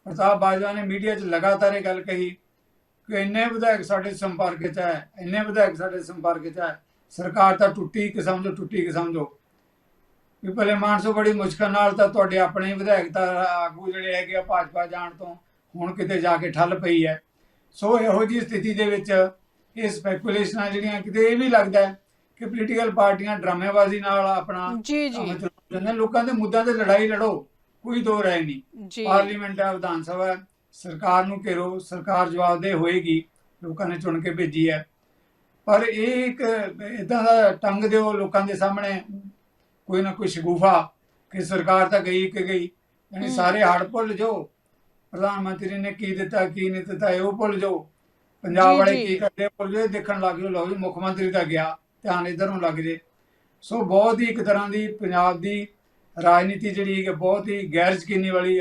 ਪ੍ਰਤਾਪ ਬਾਜਵਾ ਨੇ ਮੀਡੀਆ 'ਚ ਲਗਾਤਾਰ ਇਹ ਗੱਲ ਕਹੀ ਕਿ ਇੰਨੇ ਵਿਧਾਇਕ ਸਾਡੇ ਸੰਪਰਕ 'ਚ ਹੈ ਇੰਨੇ ਵਿਧਾਇਕ ਸਾਡੇ ਸੰਪਰਕ 'ਚ ਹੈ। ਸਰਕਾਰ ਤਾਂ ਟੁੱਟੀ ਕਿ ਸਮਝੋ ਟੁੱਟੀ ਕਿ ਸਮਝੋ। ਵੀ ਭਲੇ ਮਾਨਸੋ ਬੜੀ ਮੁਸ਼ਕਲ ਨਾਲ ਤਾਂ ਤੁਹਾਡੇ ਆਪਣੇ ਵਿਧਾਇਕ ਤਾਂ ਆਗੂ ਜਿਹੜੇ ਹੈਗੇ ਆ ਭਾਜਪਾ ਜਾਣ ਤੋਂ ਹੁਣ ਕਿਤੇ ਜਾ ਕੇ ਠੱਲ ਪਈ ਹੈ। ਸੋ ਇਹੋ ਜੀ ਸਥਿਤੀ ਦੇ ਵਿੱਚ ਇਹ ਸਪੈਕੂਲੇਸ਼ਨਾਂ ਜਿਹੜੀਆਂ ਕਿਤੇ ਇਹ ਵੀ ਲੱਗਦਾ ਕਿ ਪੋਲੀਟੀਕਲ ਪਾਰਟੀਆਂ ਡਰਾਮੇਬਾਜ਼ੀ ਨਾਲ ਆਪਣਾ ਜੀ ਜੀ। ਨੇ ਲੋਕਾਂ ਦੇ ਮੁੱਦਿਆਂ ਤੇ ਲੜਾਈ ਲੜੋ ਕੋਈ ਦੋ ਰਾਏ ਨਹੀਂ। ਜੀ। ਪਾਰਲੀਮੈਂਟ ਹੈ ਵਿਧਾਨ ਸਭਾ ਹੈ, ਸਰਕਾਰ ਨੂੰ ਘੇਰੋ ਸਰਕਾਰ ਜਵਾਬਦੇਹ ਹੋਏਗੀ ਲੋਕਾਂ ਨੇ ਚੁਣ ਕੇ ਭੇਜੀ ਹੈ। ਪਰ ਇਹ ਇੱਕ ਇਦਾਂ ਦਾ ਟੰਗ ਦਿਓ ਲੋਕਾਂ ਦੇ ਸਾਹਮਣੇ ਕੋਈ ਨਾ ਕੋਈ ਸ਼ਗੂਫਾ ਕਿ ਸਰਕਾਰ ਤਾਂ ਗਈ ਕਿ ਗਈ ਯਾਨੀ। ਸਾਰੇ ਹੜ ਭੁੱਲ ਜਾਓ। ਪ੍ਰਧਾਨ ਮੰਤਰੀ ਨੇ ਕੀ ਦਿੱਤਾ ਕੀ ਨਹੀਂ ਦਿੱਤਾ ਇਹ ਭੁੱਲ ਜਾਓ। ਪੰਜਾਬ ਜੀ, ਵਾਲੇ ਜੀ। ਕੀ ਕਰਦੇ ਭੁੱਲ ਇਹ ਦੇਖਣ ਲੱਗ ਜੀ ਮੁੱਖ ਮੰਤਰੀ ਤਾਂ ਗਿਆ ਧਿਆਨ ਇਧਰ ਨੂੰ ਲੱਗ ਜੇ। ਸੋ ਬਹੁਤ ਹੀ ਇੱਕ ਤਰ੍ਹਾਂ ਦੀ ਪੰਜਾਬ ਦੀ ਰਾਜਨੀਤੀ ਜਿਹੜੀ ਹੈ ਬਹੁਤ ਹੀ ਗੈਰ ਯਕੀਨੀ ਵਾਲੀ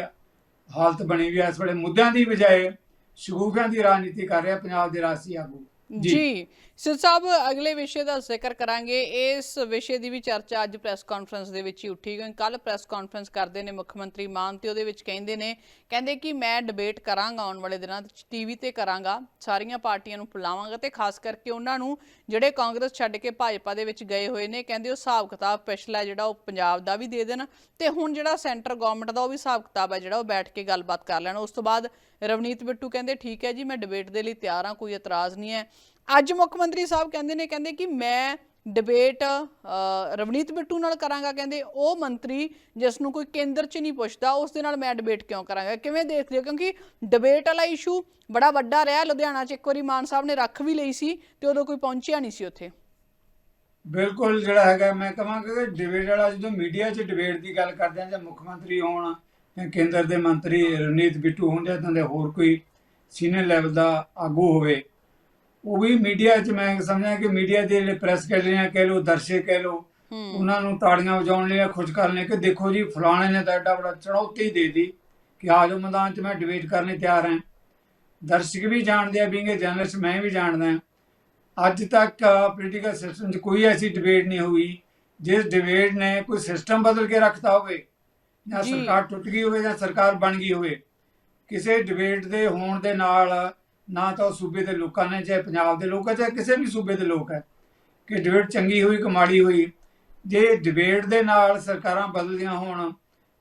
ਹਾਲਤ ਬਣੀ ਵੀ ਹੈ ਇਸ ਵੇਲੇ ਮੁੱਦਿਆਂ ਦੀ ਬਜਾਏ ਸ਼ਗੂਫਿਆਂ ਦੀ ਰਾਜਨੀਤੀ ਕਰ ਰਿਹਾ ਪੰਜਾਬ ਦੇ ਰਾਸੀ ਆਗੂ ਜੀ। ਜੀ ਸਾਹਿਬ, ਅਗਲੇ ਵਿਸ਼ੇ ਦਾ ਜ਼ਿਕਰ ਕਰਾਂਗੇ। ਇਸ ਵਿਸ਼ੇ ਦੀ ਵੀ ਚਰਚਾ ਅੱਜ ਪ੍ਰੈਸ ਕਾਨਫਰੰਸ ਦੇ ਵਿੱਚ ਹੀ ਉੱਠੀ ਗਈ। ਕੱਲ ਪ੍ਰੈਸ ਕਾਨਫਰੰਸ ਕਰਦੇ ਨੇ ਮੁੱਖ ਮੰਤਰੀ ਮਾਨ ਤੇ ਉਹਦੇ ਵਿੱਚ ਕਹਿੰਦੇ ਨੇ, ਕਹਿੰਦੇ ਕਿ ਮੈਂ ਡਿਬੇਟ ਕਰਾਂਗਾ ਆਉਣ ਵਾਲੇ ਦਿਨਾਂ ਵਿੱਚ ਟੀਵੀ ਤੇ ਕਰਾਂਗਾ, ਸਾਰੀਆਂ ਪਾਰਟੀਆਂ ਨੂੰ ਬੁਲਾਵਾਂਗਾ ਤੇ ਖਾਸ ਕਰਕੇ ਉਹਨਾਂ ਨੂੰ ਜਿਹੜੇ ਕਾਂਗਰਸ ਛੱਡ ਕੇ ਭਾਜਪਾ ਦੇ ਵਿੱਚ ਗਏ ਹੋਏ ਨੇ, ਕਹਿੰਦੇ ਉਹ ਹਿਸਾਬ ਕਿਤਾਬ ਪਿਛਲਾ ਜਿਹੜਾ ਉਹ ਪੰਜਾਬ ਦਾ ਵੀ ਦੇ ਦੇਣ ਤੇ ਹੁਣ ਜਿਹੜਾ ਸੈਂਟਰ ਗਵਰਨਮੈਂਟ ਦਾ ਉਹ ਵੀ ਹਿਸਾਬ ਕਿਤਾਬ ਹੈ ਜਿਹੜਾ ਉਹ ਬੈਠ ਕੇ ਗੱਲਬਾਤ ਕਰ ਲੈਣ। ਉਸ ਤੋਂ ਬਾਅਦ ਰਵਨੀਤ ਬਿੱਟੂ ਕਹਿੰਦੇ, ਠੀਕ ਹੈ ਜੀ, ਮੈਂ ਡਿਬੇਟ ਦੇ ਲਈ ਤਿਆਰ ਹਾਂ, ਕੋਈ ਇਤਰਾਜ਼ ਨਹੀਂ ਹੈ। ਅੱਜ ਮੁੱਖ ਮੰਤਰੀ ਸਾਹਿਬ ਕਹਿੰਦੇ ਨੇ, ਕਹਿੰਦੇ ਕਿ ਮੈਂ ਡਿਬੇਟ ਰਵਨੀਤ ਬਿੱਟੂ ਨਾਲ ਕਰਾਂਗਾ, ਕਹਿੰਦੇ ਉਹ ਮੰਤਰੀ ਜਿਸ ਨੂੰ ਕੋਈ ਕੇਂਦਰ 'ਚ ਨਹੀਂ ਪੁੱਛਦਾ, ਉਸ ਦੇ ਨਾਲ ਮੈਂ ਡਿਬੇਟ ਕਿਉਂ ਕਰਾਂਗਾ? ਕਿਵੇਂ ਦੇਖਦੇ ਹੋ ਕਿਉਂਕਿ ਡਿਬੇਟ ਵਾਲਾ ਇਸ਼ੂ ਬੜਾ ਵੱਡਾ ਰਿਹਾ, ਲੁਧਿਆਣਾ 'ਚ ਇੱਕ ਵਾਰੀ ਮਾਨ ਸਾਹਿਬ ਨੇ ਰੱਖ ਵੀ ਲਈ ਸੀ ਤੇ ਉਦੋਂ ਕੋਈ ਪਹੁੰਚਿਆ ਨਹੀਂ ਸੀ ਉੱਥੇ। ਬਿਲਕੁਲ, ਜਿਹੜਾ ਹੈਗਾ, ਮੈਂ ਕਹਾਂਗਾ ਕਿ ਡਿਬੇਟ ਵਾਲਾ ਜਦੋਂ ਮੀਡੀਆ 'ਚ ਡਿਬੇਟ ਦੀ ਗੱਲ ਕਰਦੇ ਆ ਜਾਂ ਮੁੱਖ ਮੰਤਰੀ ਹੋਣ, ਜਾਂ ਕੇਂਦਰ ਦੇ ਮੰਤਰੀ ਰਵਨੀਤ ਬਿੱਟੂ ਹੋਣ ਜਾਂ ਦੇ ਹੋਰ ਕੋਈ ਸੀਨੀਅਰ ਲੈਵਲ ਦਾ ਆਗੂ ਹੋਵੇ ਉਹ ਵੀ ਮੀਡੀਆ 'ਚ ਮੈਂ ਸਮਝਿਆ ਕਿ ਮੀਡੀਆ ਦੇ ਜਿਹੜੇ ਪ੍ਰੈਸ ਗੈਲਰੀਆਂ ਕਹਿ ਲਓ ਦਰਸ਼ਕ ਕਹਿ ਹੂੰ। ਉਹਨਾਂ ਨੂੰ ਤਾੜੀਆਂ ਵਜਾਉਣ ਲਈ ਖੁਸ਼ ਕਰਨ ਲਈ ਕਿ ਦੇਖੋ ਜੀ ਫਲਾਣੇ ਨੇ ਤਾਂ ਐਡਾ ਬੜਾ ਚੁਣੌਤੀ ਦੇ ਦਿੱਤੀ ਕਿ ਆ ਜਾਓ ਮੈਦਾਨ 'ਚ ਮੈਂ ਡਿਬੇਟ ਕਰਨ ਲਈ ਤਿਆਰ ਹਾਂ। ਦਰਸ਼ਕ ਵੀ ਜਾਣਦੇ ਆ ਬਿੰਗੇ ਜਰਨਲਿਸਟ ਮੈਂ ਵੀ ਜਾਣਦਾ ਅੱਜ ਤੱਕ ਪੋਲੀਟੀਕਲ ਸਿਸਟਮ 'ਚ ਕੋਈ ਐਸੀ ਡਿਬੇਟ ਨਹੀਂ ਹੋਈ ਜਿਸ ਡਿਬੇਟ ਨੇ ਕੋਈ ਸਿਸਟਮ ਬਦਲ ਕੇ ਰੱਖਤਾ ਹੋਵੇ ਜੀ। ਸਰਕਾਰ ਟੁੱਟ ਗਈ ਹੋਵੇ ਜਾਂ ਸਰਕਾਰ ਬਣ ਗਈ ਹੋਵੇ ਕਿਸੇ ਡਿਬੇਟ ਦੇ ਹੋਣ ਦੇ ਨਾਲ ਨਾ ਤਾਂ ਸੂਬੇ ਦੇ ਲੋਕਾਂ ਨੇ ਚਾਹੇ ਪੰਜਾਬ ਦੇ ਲੋਕ ਹੈ ਚਾਹੇ ਕਿਸੇ ਵੀ ਸੂਬੇ ਦੇ ਲੋਕ ਹੈ ਕਿ ਡਿਬੇਟ ਚੰਗੀ ਹੋਈ ਕਿ ਮਾੜੀ ਹੋਈ ਜੇ ਡਿਬੇਟ ਦੇ ਨਾਲ ਸਰਕਾਰਾਂ ਬਦਲਦੀਆਂ ਹੋਣ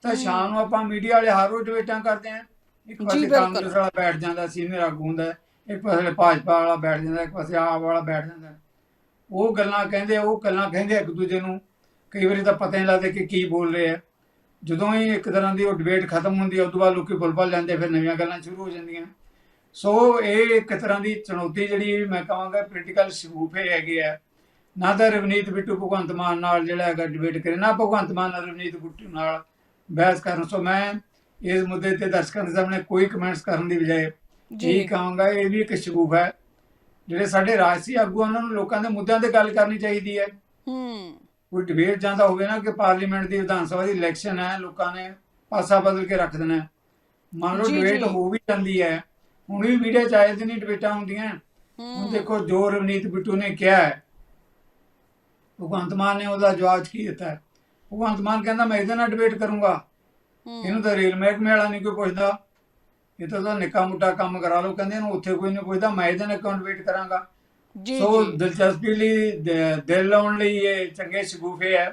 ਤਾਂ। ਸ਼ਾਮ ਨੂੰ ਆਪਾਂ ਮੀਡੀਆ ਵਾਲੇ ਹਰ ਰੋਜ਼ ਡਿਬੇਟਾਂ ਕਰਦੇ ਆਂ ਇੱਕ ਪਾਸੇ। ਕਾਂਗਰਸ ਵਾਲਾ ਬੈਠ ਜਾਂਦਾ ਸੀਨੀਅਰ ਆਗੂ ਹੁੰਦਾ ਇੱਕ ਪਾਸੇ ਭਾਜਪਾ ਵਾਲਾ ਬੈਠ ਜਾਂਦਾ ਇੱਕ ਪਾਸੇ ਆਪ ਵਾਲਾ ਬੈਠ ਜਾਂਦਾ ਉਹ ਗੱਲਾਂ ਕਹਿੰਦੇ ਉਹ ਗੱਲਾਂ ਕਹਿੰਦੇ ਇੱਕ ਦੂਜੇ ਨੂੰ ਕਈ ਵਾਰੀ ਤਾਂ ਪਤਾ ਨਹੀਂ ਲੱਗਦਾ ਕਿ ਕੀ ਬੋਲ ਰਹੇ ਆ ਜਦੋਂ ਹੀ ਇੱਕ ਤਰ੍ਹਾਂ ਦੀ ਉਹ ਡਿਬੇਟ ਖਤਮ ਹੁੰਦੀ ਹੈ ਉਸ ਤੋਂ ਬਾਅਦ ਲੋਕੀ ਬੁਲਬੁਲ ਜਾਂਦੇ ਫਿਰ ਨਵੀਆਂ ਗੱਲਾਂ ਸ਼ੁਰੂ ਹੋ ਜਾਂਦੀਆਂ ਸੋ ਇਹ ਇੱਕ ਤਰ੍ਹਾਂ ਦੀ ਚੁਣੌਤੀ ਜਿਹੜੀ ਮੈਂ ਕਹਾਂਗਾ ਪੋਲੀਟੀਕਲ ਸ਼ਗੂਫੇ ਹੈਗੇ ਆ ਨਾ ਤਾਂ ਰਵਨੀਤ ਬਿੱਟੂ ਭਗਵੰਤ ਮਾਨ ਨਾਲ ਜਿਹੜਾ ਹੈਗਾ ਡਿਬੇਟ ਕਰੇ ਨਾ ਭਗਵੰਤ ਮਾਨ ਨਾਲ ਰਵਨੀਤ ਬਿੱਟੂ ਨਾਲ ਬਹਿਸ ਕਰਨ। ਸੋ ਮੈਂ ਇਸ ਮੁੱਦੇ ਤੇ ਦਰਸ਼ਕਾਂ ਦੇ ਸਾਹਮਣੇ ਕੋਈ ਕਮੈਂਟਸ ਕਰਨ ਦੀ ਬਜਾਏ ਜੀ। ਇਹ ਕਹਾਂਗਾ ਇਹ ਵੀ ਇੱਕ ਸ਼ਗੂਫ ਹੈ। ਜਿਹੜੇ ਸਾਡੇ ਰਾਜਸੀ ਆਗੂ ਉਹਨਾਂ ਨੂੰ ਲੋਕਾਂ ਦੇ ਮੁੱਦਿਆਂ ਤੇ ਗੱਲ ਕਰਨੀ ਚਾਹੀਦੀ ਹੈ। ਹੂੰ। ਕੋਈ ਡਿਬੇਟ ਜਾਂਦਾ ਹੋਵੇ ਨਾ ਕਿ ਪਾਰਲੀਮੈਂਟ ਦੀ ਵਿਧਾਨ ਸਭਾ ਦੀ ਇਲੈਕਸ਼ਨ ਹੈ ਲੋਕਾਂ ਨੇ ਪਾਸਾ ਬਦਲ ਕੇ ਰੱਖ ਦੇਣਾ। ਮੰਨ ਲਓ ਡਿਬੇਟ। ਹੋ ਵੀ ਜਾਂਦੀ ਹੈ। ਹੁਣ ਵੀ ਮੀਡੀਆ ਚ ਆਏ ਦਿਨ ਹੀ ਡਿਬੇਟਾਂ ਹੁੰਦੀਆਂ। ਹੁਣ ਦੇਖੋ ਜੋ ਰਵਨੀਤ ਬਿੱਟੂ ਨੇ ਕਿਹਾ ਹੈ ਭਗਵੰਤ ਮਾਨ ਨੇ ਉਹਦਾ ਜਵਾਬ ਕੀ ਦਿੱਤਾ ਹੈ? ਭਗਵੰਤ ਮਾਨ ਕਹਿੰਦਾ ਮੈਂ ਇਹਦੇ ਨਾਲ ਡਿਬੇਟ ਕਰੂੰਗਾ। ਇਹਨੂੰ ਤਾਂ ਰੇਲ ਮਹਿਕਮੇ ਵਾਲਾ ਨਹੀਂ ਕੋਈ ਪੁੱਛਦਾ। ਇਹ ਤਾਂ ਉਹਦਾ ਨਿੱਕਾ ਮੁੱਟਾ ਕੰਮ ਕਰਾ ਲਓ। ਕਹਿੰਦੇ ਇਹਨੂੰ ਉੱਥੇ ਕੋਈ ਨਹੀਂ ਪੁੱਛਦਾ। ਮੈਂ ਇਹਦੇ ਨਾਲ ਕਿਉਂ ਡਿਬੇਟ ਕਰਾਂਗਾ? ਜੀ ਸੋ ਦਿਲਚਸਪੀ ਲਈ ਦਿਲ ਲਾਉਣ ਲਈ ਇਹ ਚੰਗੇ ਸ਼ਗੂਫੇ ਹੈ।